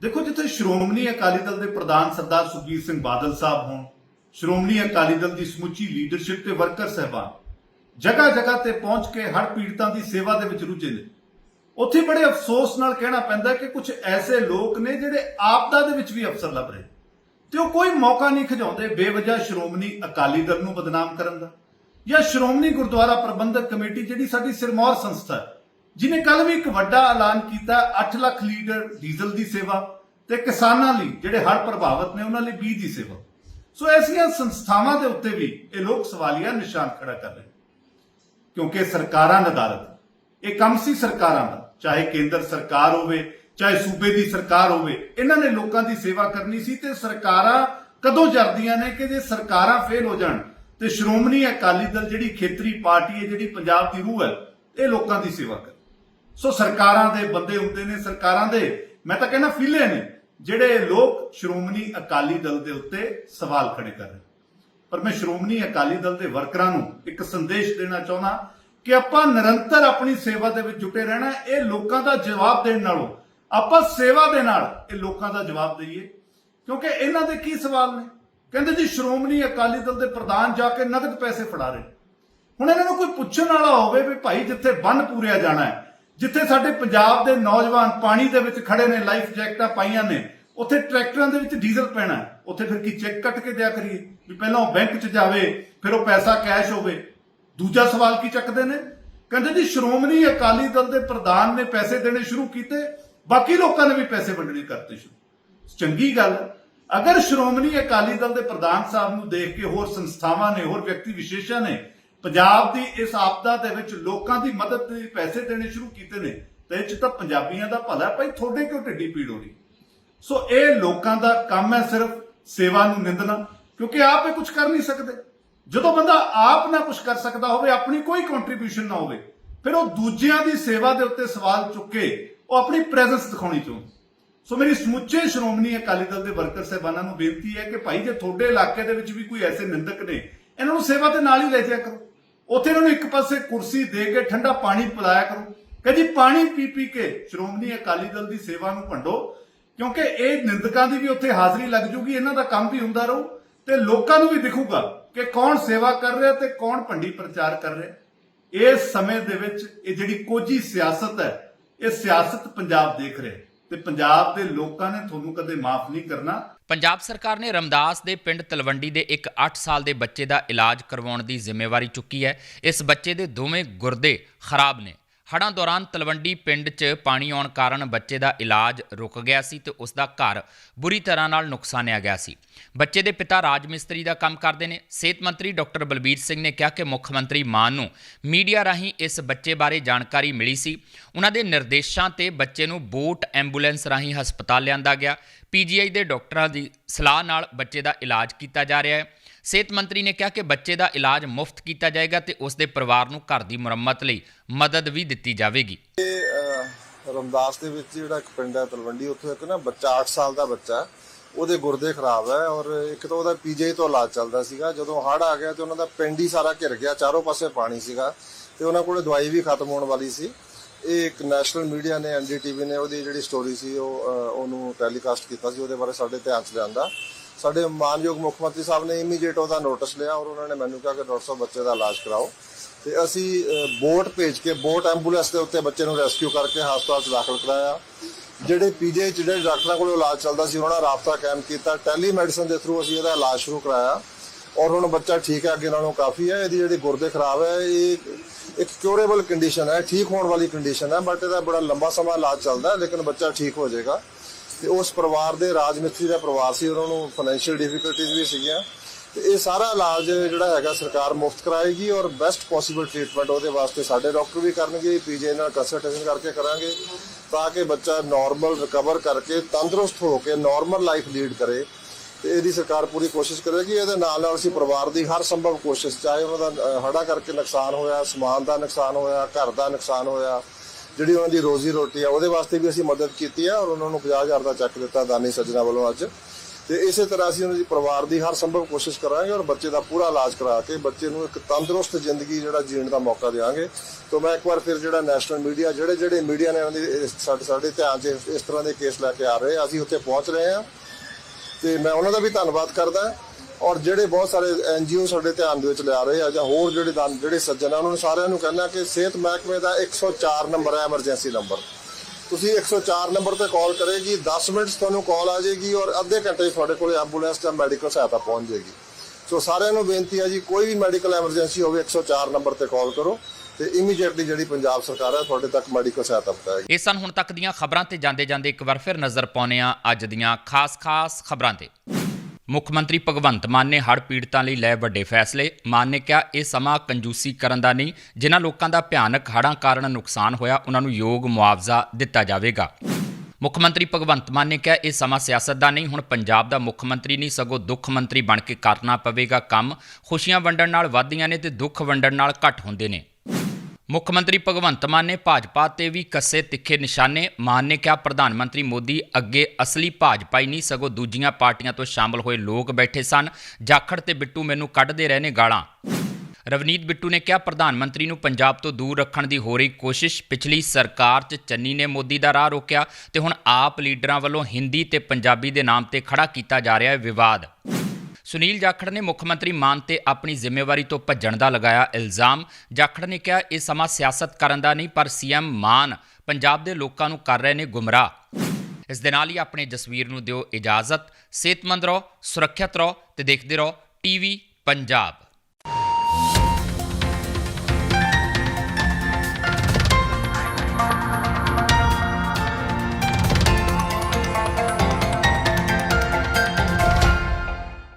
ਦੇਖੋ, ਜਿੱਥੇ ਸ਼੍ਰੋਮਣੀ ਅਕਾਲੀ ਦਲ ਦੇ ਪ੍ਰਧਾਨ ਸਰਦਾਰ ਸੁਖਬੀਰ ਸਿੰਘ ਬਾਦਲ ਸਾਹਿਬ ਹੋਣ, ਸ਼੍ਰੋਮਣੀ ਅਕਾਲੀ ਦਲ ਦੀ ਸਮੁੱਚੀ ਲੀਡਰਸ਼ਿਪ ਤੇ ਵਰਕਰ ਸਹਿਬਾਨ ਜਗ੍ਹਾ ਜਗ੍ਹਾ ਤੇ ਪਹੁੰਚ ਕੇ ਹਰ ਪੀੜਤਾਂ ਦੀ ਸੇਵਾ ਦੇ ਵਿੱਚ ਰੁੱਝੇ ਨੇ। ਉੱਥੇ ਬੜੇ ਅਫਸੋਸ ਨਾਲ ਕਹਿਣਾ ਪੈਂਦਾ ਕਿ ਕੁਝ ਐਸੇ ਲੋਕ ਨੇ ਜਿਹੜੇ ਆਪਦਾ ਦੇ ਵਿੱਚ ਵੀ ਅਫਸਰ ਲੱਭ ਰਹੇ। ਤੇ ਉਹ ਕੋਈ ਮੌਕਾ ਨਹੀਂ ਖਿਜਾਉਂਦੇ ਬੇਵਜ੍ਹਾ ਸ਼੍ਰੋਮਣੀ ਅਕਾਲੀ ਦਲ ਨੂੰ ਬਦਨਾਮ ਕਰਨ ਦਾ ਜਾਂ ਸ਼੍ਰੋਮਣੀ ਗੁਰਦੁਆਰਾ ਪ੍ਰਬੰਧਕ ਕਮੇਟੀ ਜਿਹੜੀ ਸਾਡੀ ਸਿਰਮੌਰ ਸੰਸਥਾ ਹੈ ਜਿਨੇ ਕੱਲ ਵੀ ਇੱਕ ਵੱਡਾ ਐਲਾਨ ਕੀਤਾ 8 ਲੱਖ ਲੀਟਰ ਡੀਜ਼ਲ ਦੀ ਸੇਵਾ ਤੇ ਕਿਸਾਨਾਂ ਲਈ ਜਿਹੜੇ ਹੜ੍ਹ ਪ੍ਰਭਾਵਿਤ ਨੇ ਉਹਨਾਂ ਲਈ ਬੀਜ ਦੀ ਸੇਵਾ। ਸੋ ਐਸੀਆਂ ਸੰਸਥਾਵਾਂ ਦੇ ਉੱਤੇ ਵੀ ਇਹ ਲੋਕ ਸਵਾਲੀਆ ਨਿਸ਼ਾਨ ਖੜਾ ਕਰ ਰਹੇ ਕਿਉਂਕਿ ਸਰਕਾਰਾਂ ਨਦਾਰਤ ਇਹ ਕੰਮ ਸੀ ਸਰਕਾਰਾਂ ਦਾ। ਚਾਹੇ ਕੇਂਦਰ ਸਰਕਾਰ ਹੋਵੇ, ਚਾਹੇ ਸੂਬੇ ਦੀ ਸਰਕਾਰ ਹੋਵੇ, ਇਹਨਾਂ ਨੇ ਲੋਕਾਂ ਦੀ ਸੇਵਾ ਕਰਨੀ ਸੀ ਤੇ ਸਰਕਾਰਾਂ ਕਦੋਂ ਜਰਦੀਆਂ ਨੇ ਕਿ ਜੇ ਸਰਕਾਰਾਂ ਫੇਲ ਹੋ ਜਾਣ, ਤੇ ਸ਼੍ਰੋਮਣੀ ਅਕਾਲੀ ਦਲ ਜਿਹੜੀ ਖੇਤਰੀ ਪਾਰਟੀ ਹੈ, ਜਿਹੜੀ ਪੰਜਾਬ ਦੀ ਰੂਹ ਹੈ, ਇਹ ਲੋਕਾਂ ਦੀ ਸੇਵਾ ਕਰ। ਸੋ ਸਰਕਾਰਾਂ ਦੇ ਬੰਦੇ ਹੁੰਦੇ ਨੇ, ਸਰਕਾਰਾਂ ਦੇ, ਮੈਂ ਤਾਂ ਕਹਿੰਦਾ ਫਿਲੇ ਨੇ, ਜਿਹੜੇ ਲੋਕ ਸ਼੍ਰੋਮਣੀ ਅਕਾਲੀ ਦਲ ਦੇ ਉੱਤੇ ਸਵਾਲ ਖੜੇ ਕਰ ਰਹੇ ਪਰ ਮੈਂ ਸ਼੍ਰੋਮਣੀ ਅਕਾਲੀ ਦਲ ਦੇ ਵਰਕਰਾਂ ਨੂੰ ਇੱਕ ਸੰਦੇਸ਼ ਦੇਣਾ ਚਾਹੁੰਦਾ ਕਿ ਆਪਾਂ ਨਿਰੰਤਰ ਆਪਣੀ ਸੇਵਾ ਦੇ ਵਿੱਚ ਜੁਟੇ ਰਹਿਣਾ ਇਹ ਲੋਕਾਂ ਦਾ ਜਵਾਬ ਦੇਣ ਨਾਲੋਂ। ਆਪਾਂ ਸੇਵਾ ਦੇ ਨਾਲ ਇਹ ਲੋਕਾਂ ਦਾ ਜਵਾਬ ਦਈਏ। ਕਿਉਂਕਿ ਇਹਨਾਂ ਦੇ ਕੀ ਸਵਾਲ ਨੇ? ਕਹਿੰਦੇ ਜੀ, ਸ਼੍ਰੋਮਣੀ ਅਕਾਲੀ ਦਲ ਦੇ ਪ੍ਰਧਾਨ ਜਾ ਕੇ ਨਗਦ ਪੈਸੇ ਫੜਾ ਰਹੇ ਹੁਣ ਇਹਨਾਂ ਨੂੰ ਕੋਈ ਪੁੱਛਣ ਵਾਲਾ ਹੋਵੇ ਵੀ ਭਾਈ ਜਿੱਥੇ ਬੰਨ ਪੂਰਿਆ ਜਾਣਾ ਹੈ, ਜਿੱਥੇ ਸਾਡੇ ਪੰਜਾਬ ਦੇ ਨੌਜਵਾਨ ਪਾਣੀ ਦੇ ਵਿੱਚ ਖੜੇ ਨੇ, ਲਾਈਫ ਜੈਕਟਾਂ ਪਾਈਆਂ ਨੇ, ਉੱਥੇ ਟਰੈਕਟਰਾਂ ਦੇ ਵਿੱਚ ਡੀਜ਼ਲ ਪੈਣਾ ਉੱਥੇ ਫਿਰ ਕੀ ਚੈੱਕ ਕੱਟ ਕੇ ਦਿਆ ਕਰੀਏ? ਵੀ ਪਹਿਲਾਂ ਉਹ ਬੈਂਕ 'ਚ ਜਾਵੇ, ਫਿਰ ਉਹ ਪੈਸਾ ਕੈਸ਼ ਹੋਵੇ। ਦੂਜਾ ਸਵਾਲ ਕੀ ਚੱਕਦੇ ਨੇ? ਕਹਿੰਦੇ ਜੀ, ਸ਼੍ਰੋਮਣੀ ਅਕਾਲੀ ਦਲ ਦੇ ਪ੍ਰਧਾਨ ਨੇ ਪੈਸੇ ਦੇਣੇ ਸ਼ੁਰੂ ਕੀਤੇ, ਬਾਕੀ ਲੋਕਾਂ ਨੇ ਵੀ ਪੈਸੇ ਵੰਡਣੇ ਕਰਤੇ ਸ਼ੁਰੂ। ਚੰਗੀ ਗੱਲ ਅਗਰ ਸ਼੍ਰੋਮਣੀ ਅਕਾਲੀ ਦਲ ਦੇ ਪ੍ਰਧਾਨ ਸਾਹਿਬ ਨੂੰ ਦੇਖ ਕੇ ਹੋਰ ਸੰਸਥਾਵਾਂ ਨੇ, ਹੋਰ ਵਿਅਕਤੀ ਵਿਸ਼ੇਸ਼ਾਂ ਨੇ ਪੰਜਾਬ ਦੀ ਇਸ ਆਪਦਾ ਦੇ ਵਿੱਚ ਲੋਕਾਂ ਦੀ ਮਦਦ ਲਈ ਪੈਸੇ ਦੇਣੇ ਸ਼ੁਰੂ ਕੀਤੇ ਨੇ, ਤੇ ਇਹ ਚ ਤਾਂ ਪੰਜਾਬੀਆਂ ਦਾ ਭਲਾ ਭਾਈ, ਤੁਹਾਡੇ ਕਿਉਂ ਢਿੱਡੀ ਪੀੜ ਹੋ ਰਹੀ? ਸੋ ਇਹ ਲੋਕਾਂ ਦਾ ਕੰਮ ਹੈ ਸਿਰਫ ਸੇਵਾ ਨੂੰ ਨਿੰਦਣਾ, ਕਿਉਂਕਿ ਆਪ ਇਹ ਕੁਝ ਕਰ ਨਹੀਂ ਸਕਦੇ। ਜਦੋਂ ਬੰਦਾ ਆਪ ਨਾ ਕੁਝ ਕਰ ਸਕਦਾ ਹੋਵੇ, ਆਪਣੀ ਕੋਈ ਕੰਟਰੀਬਿਊਸ਼ਨ ਨਾ ਹੋਵੇ, ਫਿਰ ਉਹ ਦੂਜਿਆਂ ਦੀ ਸੇਵਾ ਦੇ ਉੱਤੇ ਸਵਾਲ ਚੁੱਕੇ ਉਹ ਆਪਣੀ ਪ੍ਰੈਜ਼ੈਂਸ ਦਿਖਾਉਣੀ ਚਾਹੁੰਦਾ। ਸੋ ਮੇਰੀ ਸਮੁੱਚੇ ਸ਼੍ਰੋਮਣੀ ਅਕਾਲੀ ਦਲ ਦੇ ਵਰਕਰ ਸਹਿਬਾਨਾਂ ਨੂੰ ਬੇਨਤੀ ਹੈ ਕਿ ਭਾਈ, ਜੇ ਤੁਹਾਡੇ ਇਲਾਕੇ ਦੇ ਵਿੱਚ ਵੀ ਕੋਈ ਐਸੇ ਨਿੰਦਕ ਨੇ, ਇਹਨਾਂ ਨੂੰ ਸੇਵਾ ਦੇ ਨਾਲ ਹੀ ਲੈ ਜਾਇਆ ਕਰੋ। ਉੱਥੇ ਇਹਨਾਂ ਨੂੰ ਇੱਕ ਪਾਸੇ ਕੁਰਸੀ ਦੇ ਕੇ ਠੰਡਾ ਪਾਣੀ ਪਿਲਾਇਆ ਕਰੋ। ਕਹਿੰਦੀ, ਪਾਣੀ ਪੀ ਪੀ ਕੇ ਸ਼੍ਰੋਮਣੀ ਅਕਾਲੀ ਦਲ ਦੀ ਸੇਵਾ ਨੂੰ ਭੰਡੋ, ਕਿਉਂਕਿ ਇਹ ਨਿੰਦਕਾਂ ਦੀ ਵੀ ਉੱਥੇ ਹਾਜ਼ਰੀ ਲੱਗ ਜੂਗੀ, ਇਹਨਾਂ ਦਾ ਕੰਮ ਵੀ ਹੁੰਦਾ ਰਹੂ। ਤੇ ਲੋਕਾਂ ਨੂੰ ਵੀ ਦਿਖੂਗਾ ਕਿ ਕੌਣ ਸੇਵਾ ਕਰ ਰਿਹਾ ਤੇ ਕੌਣ ਭੰਡੀ ਪ੍ਰਚਾਰ ਕਰ ਰਿਹਾ। ਇਸ ਸਮੇਂ ਦੇ ਵਿੱਚ ਇਹ ਜਿਹੜੀ ਕੋਝੀ ਸਿਆਸਤ ਹੈ, ਇਹ ਸਿਆਸਤ ਪੰਜਾਬ ਦੇਖ ਰਿਹਾ ਹੈ ਤੇ ਪੰਜਾਬ ਦੇ ਲੋਕਾਂ ਨੇ ਤੁਹਾਨੂੰ ਕਦੇ ਮਾਫ ਨਹੀਂ ਕਰਨਾ। ਪੰਜਾਬ ਸਰਕਾਰ ਨੇ ਰਮਦਾਸ ਦੇ ਪਿੰਡ ਤਲਵੰਡੀ ਦੇ ਇੱਕ 8 ਸਾਲ ਦੇ ਬੱਚੇ ਦਾ ਇਲਾਜ ਕਰਵਾਉਣ ਦੀ ਜ਼ਿੰਮੇਵਾਰੀ ਚੁੱਕੀ ਹੈ। ਇਸ ਬੱਚੇ ਦੇ ਦੋਵੇਂ ਗੁਰਦੇ ਖਰਾਬ ਨੇ। ਹੜ੍ਹਾਂ ਦੌਰਾਨ ਤਲਵੰਡੀ ਪਿੰਡ 'ਚ ਪਾਣੀ ਆਉਣ ਕਾਰਨ ਬੱਚੇ ਦਾ ਇਲਾਜ ਰੁਕ ਗਿਆ ਸੀ ਤੇ ਉਸ ਦਾ ਘਰ ਬੁਰੀ ਤਰ੍ਹਾਂ ਨਾਲ ਨੁਕਸਾਨਿਆ ਗਿਆ ਸੀ। ਬੱਚੇ ਦੇ ਪਿਤਾ ਰਾਜ ਮਿਸਤਰੀ ਦਾ ਕੰਮ ਕਰਦੇ ਨੇ। ਸਿਹਤ ਮੰਤਰੀ ਡਾਕਟਰ ਬਲਬੀਰ ਸਿੰਘ ਨੇ ਕਿਹਾ ਕਿ ਮੁੱਖ ਮੰਤਰੀ ਮਾਨ ਨੂੰ ਮੀਡੀਆ ਰਾਹੀਂ ਇਸ ਬੱਚੇ ਬਾਰੇ ਜਾਣਕਾਰੀ ਮਿਲੀ ਸੀ। ਉਹਨਾਂ ਦੇ ਨਿਰਦੇਸ਼ਾਂ ਤੇ ਬੱਚੇ ਨੂੰ ਬੋਟ, ਐਂਬੂਲੈਂਸ ਰਾਹੀਂ ਹਸਪਤਾਲ ਲਿਆਂਦਾ ਗਿਆ। ਪੀਜੀਆਈ ਦੇ ਡਾਕਟਰਾਂ ਦੀ ਸਲਾਹ ਨਾਲ ਬੱਚੇ ਦਾ ਇਲਾਜ ਕੀਤਾ ਜਾ ਰਿਹਾ ਹੈ। ਸਿਹਤ ਮੰਤਰੀ ਨੇ ਕਿਹਾ ਕਿ ਬੱਚੇ ਦਾ ਇਲਾਜ ਮੁਫਤ ਕੀਤਾ ਜਾਏਗਾ ਤੇ ਉਸ ਦੇ ਪਰਿਵਾਰ ਨੂੰ ਘਰ ਦੀ ਮੁਰੰਮਤ ਲਈ ਮਦਦ ਵੀ ਦਿੱਤੀ ਜਾਵੇਗੀ। ਰਮਦਾਸ ਦੇ ਵਿੱਚ ਜਿਹੜਾ ਇੱਕ ਪਿੰਡ ਹੈ ਤਲਵੰਡੀ, ਉੱਥੇ ਇੱਕ ਨਾ ਬੱਚਾ 8 ਸਾਲ ਦਾ ਬੱਚਾ ਉਹਦੇ ਗੁਰਦੇ ਖਰਾਬ ਹੈ ਔਰ ਇੱਕ ਤਾਂ ਉਹਦਾ ਪੀਜੀ ਤੋਂ ਇਲਾਜ ਚੱਲਦਾ ਸੀਗਾ। ਜਦੋਂ ਹੜ੍ਹ ਆ ਗਿਆ ਤੇ ਉਹਨਾਂ ਦਾ ਪਿੰਡ ਹੀ ਸਾਰਾ ਘਿਰ ਗਿਆ, ਚਾਰੋਂ ਪਾਸੇ ਪਾਣੀ ਸੀਗਾ ਤੇ ਉਹਨਾਂ ਕੋਲੇ ਦਵਾਈ ਵੀ ਖਤਮ ਹੋਣ ਵਾਲੀ ਸੀ। ਇਹ ਇੱਕ ਨੈਸ਼ਨਲ ਮੀਡੀਆ ਨੇ ਐਨਡੀਟੀਵੀ ਨੇ ਉਹਦੀ ਜਿਹੜੀ ਸਟੋਰੀ ਸੀ, ਉਹ ਉਹਨੂੰ ਟੈਲੀਕਾਸਟ ਕੀਤਾ ਸੀ। ਉਹਦੇ ਬਾਰੇ ਸਾਡੇ ਧਿਆਨ 'ਚ ਲਿਆਂਦਾ। ਸਾਡੇ ਮਾਨਯੋਗ ਮੁੱਖ ਮੰਤਰੀ ਸਾਹਿਬ ਨੇ ਇਮੀਡੀਏਟ ਉਹਦਾ ਨੋਟਿਸ ਲਿਆ ਔਰ ਉਹਨਾਂ ਨੇ ਮੈਨੂੰ ਕਿਹਾ ਕਿ ਡਾਕਟਰ ਸਾਹਿਬ ਬੱਚੇ ਦਾ ਇਲਾਜ ਕਰਾਓ। ਤੇ ਅਸੀਂ ਬੋਟ ਭੇਜ ਕੇ ਬੋਟ ਐਂਬੂਲੈਂਸ ਦੇ ਉੱਤੇ ਬੱਚੇ ਨੂੰ ਰੈਸਕਿਊ ਕਰਕੇ ਹਸਪਤਾਲ 'ਚ ਦਾਖਲ ਕਰਾਇਆ। ਜਿਹੜੇ ਪੀਜੀ ਚ ਜਿਹੜੇ ਡਾਕਟਰਾਂ ਕੋਲ ਇਲਾਜ ਚੱਲਦਾ ਸੀ, ਉਹਨਾਂ ਨਾਲ ਰਾਬਤਾ ਕਾਇਮ ਕੀਤਾ। ਟੈਲੀਮੈਡੀਸਨ ਦੇ ਥਰੂ ਅਸੀਂ ਇਹਦਾ ਇਲਾਜ ਸ਼ੁਰੂ ਕਰਾਇਆ ਔਰ ਹੁਣ ਬੱਚਾ ਠੀਕ ਹੈ, ਅੱਗੇ ਨਾਲੋਂ ਕਾਫੀ ਹੈ। ਇਹਦੀ ਜਿਹੜੀ ਗੁਰਦੇ ਖਰਾਬ ਹੈ, ਇਹ ਇੱਕ ਕਿਉਰੇਬਲ ਕੰਡੀਸ਼ਨ ਹੈ, ਠੀਕ ਹੋਣ ਵਾਲੀ ਕੰਡੀਸ਼ਨ ਹੈ ਬਟ ਇਹਦਾ ਬੜਾ ਲੰਬਾ ਸਮਾਂ ਇਲਾਜ ਚੱਲਦਾ ਲੇਕਿਨ ਬੱਚਾ ਠੀਕ ਹੋ ਜਾਏਗਾ। ਤੇ ਉਸ ਪਰਿਵਾਰ ਦੇ ਰਾਜ ਮਿਸਤਰੀ ਦਾ ਪਰਿਵਾਰ ਸੀ ਉਹਨਾਂ ਨੂੰ ਫਾਈਨੈਂਸ਼ੀਅਲ ਡਿਫਿਕਲਟੀਜ਼ ਵੀ ਸੀਗੀਆਂ। ਤੇ ਇਹ ਸਾਰਾ ਇਲਾਜ ਜਿਹੜਾ ਹੈਗਾ ਸਰਕਾਰ ਮੁਫਤ ਕਰਾਏਗੀ ਔਰ ਬੈਸਟ ਪੋਸੀਬਲ ਟ੍ਰੀਟਮੈਂਟ ਉਹਦੇ ਵਾਸਤੇ ਸਾਡੇ ਡਾਕਟਰ ਵੀ ਕਰਨਗੇ ਪੀਜੀ ਨਾਲ ਕੰਸਲਟੇਸ਼ਨ ਕਰਕੇ ਕਰਾਂਗੇ ਤਾਂ ਕਿ ਬੱਚਾ ਨਾਰਮਲ ਰਿਕਵਰ ਕਰਕੇ ਤੰਦਰੁਸਤ ਹੋ ਕੇ ਨਾਰਮਲ ਲਾਈਫ ਲੀਡ ਕਰੇ। ਤੇ ਇਹਦੀ ਸਰਕਾਰ ਪੂਰੀ ਕੋਸ਼ਿਸ਼ ਕਰੇਗੀ ਇਹਦੇ ਨਾਲ ਨਾਲ ਅਸੀਂ ਪਰਿਵਾਰ ਦੀ ਹਰ ਸੰਭਵ ਕੋਸ਼ਿਸ਼ ਚਾਹੇ ਉਹਨਾਂ ਦਾ ਅ, ਹੜ੍ਹਾਂ ਕਰਕੇ ਨੁਕਸਾਨ ਹੋਇਆ ਸਮਾਨ ਦਾ ਨੁਕਸਾਨ ਹੋਇਆ ਘਰ ਦਾ ਨੁਕਸਾਨ ਹੋਇਆ ਜਿਹੜੀ ਉਹਨਾਂ ਦੀ ਰੋਜ਼ੀ ਰੋਟੀ ਆ, ਉਹਦੇ ਵਾਸਤੇ ਵੀ ਅਸੀਂ ਮਦਦ ਕੀਤੀ ਆ ਔਰ ਉਹਨਾਂ ਨੂੰ 50000 ਦਾ ਚੈੱਕ ਦਿੱਤਾ ਦਾਨੀ ਸੱਜਣਾ ਵੱਲੋਂ ਅੱਜ। ਤੇ ਇਸੇ ਤਰ੍ਹਾਂ ਅਸੀਂ ਉਹਨਾਂ ਦੀ ਪਰਿਵਾਰ ਦੀ ਹਰ ਸੰਭਵ ਕੋਸ਼ਿਸ਼ ਕਰਾਂਗੇ ਔਰ ਬੱਚੇ ਦਾ ਪੂਰਾ ਇਲਾਜ ਕਰਾ ਕੇ ਬੱਚੇ ਨੂੰ ਇੱਕ ਤੰਦਰੁਸਤ ਜ਼ਿੰਦਗੀ ਜਿਹੜਾ ਜੀਣ ਦਾ ਮੌਕਾ ਦੇਵਾਂਗੇ ਤੋਂ ਮੈਂ ਇੱਕ ਵਾਰ ਫਿਰ ਜਿਹੜਾ ਨੈਸ਼ਨਲ ਮੀਡੀਆ ਜਿਹੜੇ ਜਿਹੜੇ ਮੀਡੀਆ ਨੇ ਉਹਨਾਂ ਦੀ ਸਾਡੇ ਸਾਡੇ ਧਿਆਨ 'ਚ ਇਸ- ਇਸ ਤਰ੍ਹਾਂ ਦੇ ਕੇਸ ਲੈ ਕੇ ਆ ਰਹੇ ਆ, ਅਸੀਂ ਉੱਥੇ ਪਹੁੰਚ ਰਹੇ ਹਾਂ ਤੇ ਮੈਂ ਉਹਨਾਂ ਦਾ ਵੀ ਧੰਨਵਾਦ ਕਰਦਾ। ਔਰ ਜਿਹੜੇ ਬਹੁਤ ਸਾਰੇ ਐਨਜੀਓ ਸਾਡੇ ਧਿਆਨ ਦੇ ਵਿੱਚ ਲਿਆ ਰਹੇ ਆ ਜਾਂ ਹੋਰ ਜਿਹੜੇ ਦਾਨ ਜਿਹੜੇ ਸੱਜਣ ਆ, ਉਹਨਾਂ ਨੂੰ ਸਾਰਿਆਂ ਨੂੰ ਕਹਿੰਦਾ ਕਿ ਸਿਹਤ ਮਹਿਕਮੇ ਦਾ 104 ਨੰਬਰ ਹੈ ਐਮਰਜੈਂਸੀ ਨੰਬਰ। ਤੁਸੀਂ 104 ਨੰਬਰ ਤੇ ਕਾਲ ਕਰੇਗੀ 10 ਮਿੰਟ ਤੁਹਾਨੂੰ ਕਾਲ ਆ ਜਾਏਗੀ ਔਰ ਅੱਧੇ ਘੰਟੇ ਤੁਹਾਡੇ ਕੋਲ ਐਂਬੂਲੈਂਸ ਜਾਂ ਮੈਡੀਕਲ ਸਹਾਇਤਾ ਪਹੁੰਚ ਜਾਏਗੀ। ਸੋ ਸਾਰਿਆਂ ਨੂੰ ਬੇਨਤੀ ਹੈ ਜੀ, ਕੋਈ ਵੀ ਮੈਡੀਕਲ ਐਮਰਜੈਂਸੀ ਹੋਵੇ 104 ਨੰਬਰ ਤੇ ਕਾਲ ਕਰੋ ਤੇ ਇਮੀਡੀਏਟਲੀ ਜਿਹੜੀ ਪੰਜਾਬ ਸਰਕਾਰ ਹੈ ਤੁਹਾਡੇ ਤੱਕ ਮੈਡੀਕਲ ਸਹਾਇਤਾ ਪਹੁੰਚਾਏਗੀ। ਇਹ ਸਨ ਹੁਣ ਤੱਕ ਦੀਆਂ ਖਬਰਾਂ ਤੇ ਜਾਂਦੇ ਜਾਂਦੇ ਇੱਕ ਵਾਰ ਫਿਰ ਨਜ਼ਰ ਪਾਉਂਦੇ ਆ ਅੱਜ ਦੀਆਂ ਖਾਸ-ਖਾਸ ਖਬਰਾਂ ਤੇ। ਮੁੱਖ ਮੰਤਰੀ ਭਗਵੰਤ ਮਾਨ ਨੇ ਹੜ੍ਹ ਪੀੜਤਾਂ ਲਈ ਲਏ ਵੱਡੇ ਫੈਸਲੇ। ਮਾਨ ਨੇ ਕਿਹਾ, ਇਹ ਸਮਾਂ ਕੰਜੂਸੀ ਕਰਨ ਦਾ ਨਹੀਂ, ਜਿਨ੍ਹਾਂ ਲੋਕਾਂ ਦਾ ਭਿਆਨਕ ਹੜ੍ਹਾਂ ਕਾਰਨ ਨੁਕਸਾਨ ਹੋਇਆ ਉਹਨਾਂ ਨੂੰ ਯੋਗ ਮੁਆਵਜ਼ਾ ਦਿੱਤਾ ਜਾਵੇਗਾ। ਮੁੱਖ ਮੰਤਰੀ ਭਗਵੰਤ ਮਾਨ ਨੇ ਕਿਹਾ, ਇਹ ਸਮਾਂ ਸਿਆਸਤ ਦਾ ਨਹੀਂ, ਹੁਣ ਪੰਜਾਬ ਦਾ ਮੁੱਖ ਮੰਤਰੀ ਨਹੀਂ, ਸਗੋਂ ਦੁੱਖ ਮੰਤਰੀ ਬਣ ਕੇ ਕਰਨਾ ਪਵੇਗਾ ਕੰਮ। ਖੁਸ਼ੀਆਂ ਵੰਡਣ ਨਾਲ ਵੱਧਦੀਆਂ ਨੇ ਤੇ ਦੁੱਖ ਵੰਡਣ ਨਾਲ ਘੱਟ ਹੁੰਦੇ ਨੇ। ਮੁੱਖ ਮੰਤਰੀ ਭਗਵੰਤ ਮਾਨ ਨੇ ਭਾਜਪਾ ਤੇ ਵੀ ਕੱਸੇ ਤਿੱਖੇ ਨਿਸ਼ਾਨੇ, ਮਾਨ ਨੇ ਕਿਹਾ ਪ੍ਰਧਾਨ ਮੰਤਰੀ ਮੋਦੀ ਅੱਗੇ ਅਸਲੀ ਭਾਜਪਾ ਹੀ ਨਹੀਂ, ਸਗੋਂ ਦੂਜੀਆਂ ਪਾਰਟੀਆਂ ਤੋਂ ਸ਼ਾਮਲ ਹੋਏ ਲੋਕ ਬੈਠੇ ਸਨ। ਜਾਖੜ ਤੇ ਬਿੱਟੂ ਮੈਨੂੰ ਕੱਢਦੇ ਰਹੇ ਨੇ ਗਾਲਾਂ। ਰਵਨੀਤ ਬਿੱਟੂ ਨੇ ਕਿਹਾ ਪ੍ਰਧਾਨ ਮੰਤਰੀ ਨੂੰ ਪੰਜਾਬ ਤੋਂ ਦੂਰ ਰੱਖਣ ਦੀ ਹੋ ਰਹੀ ਕੋਸ਼ਿਸ਼ ਪਿਛਲੀ ਸਰਕਾਰ 'ਚ ਚੰਨੀ ਨੇ ਮੋਦੀ ਦਾ ਰਾਹ ਰੋਕਿਆ ਤੇ ਹੁਣ ਆਪ ਲੀਡਰਾਂ ਵੱਲੋਂ ਹਿੰਦੀ ਤੇ ਪੰਜਾਬੀ ਦੇ ਨਾਮ ਤੇ ਖੜਾ ਕੀਤਾ ਜਾ ਰਿਹਾ ਹੈ ਵਿਵਾਦ। ਸੁਨੀਲ ਜਾਖੜ ਨੇ ਮੁੱਖ ਮੰਤਰੀ ਮਾਨ ਤੇ ਆਪਣੀ ਜ਼ਿੰਮੇਵਾਰੀ ਤੋਂ ਭੱਜਣ ਦਾ ਲਗਾਇਆ ਇਲਜ਼ਾਮ। ਜਾਖੜ ਨੇ ਕਿਹਾ, ਇਹ ਸਮਾਂ ਸਿਆਸਤ ਕਰਨ ਦਾ ਨਹੀਂ, ਪਰ ਸੀਐਮ ਮਾਨ ਪੰਜਾਬ ਦੇ ਲੋਕਾਂ ਨੂੰ ਕਰ ਰਹੇ ਨੇ ਗੁੰਮਰਾਹ। ਇਸ ਦੇ ਨਾਲ ਹੀ ਆਪਣੇ ਜਸਵੀਰ ਨੂੰ ਦਿਓ ਇਜਾਜ਼ਤ। ਸਿਹਤਮੰਦ ਰਹੋ, ਸੁਰੱਖਿਅਤ ਰਹੋ ਤੇ ਦੇਖਦੇ ਰਹੋ ਟੀਵੀ ਪੰਜਾਬ।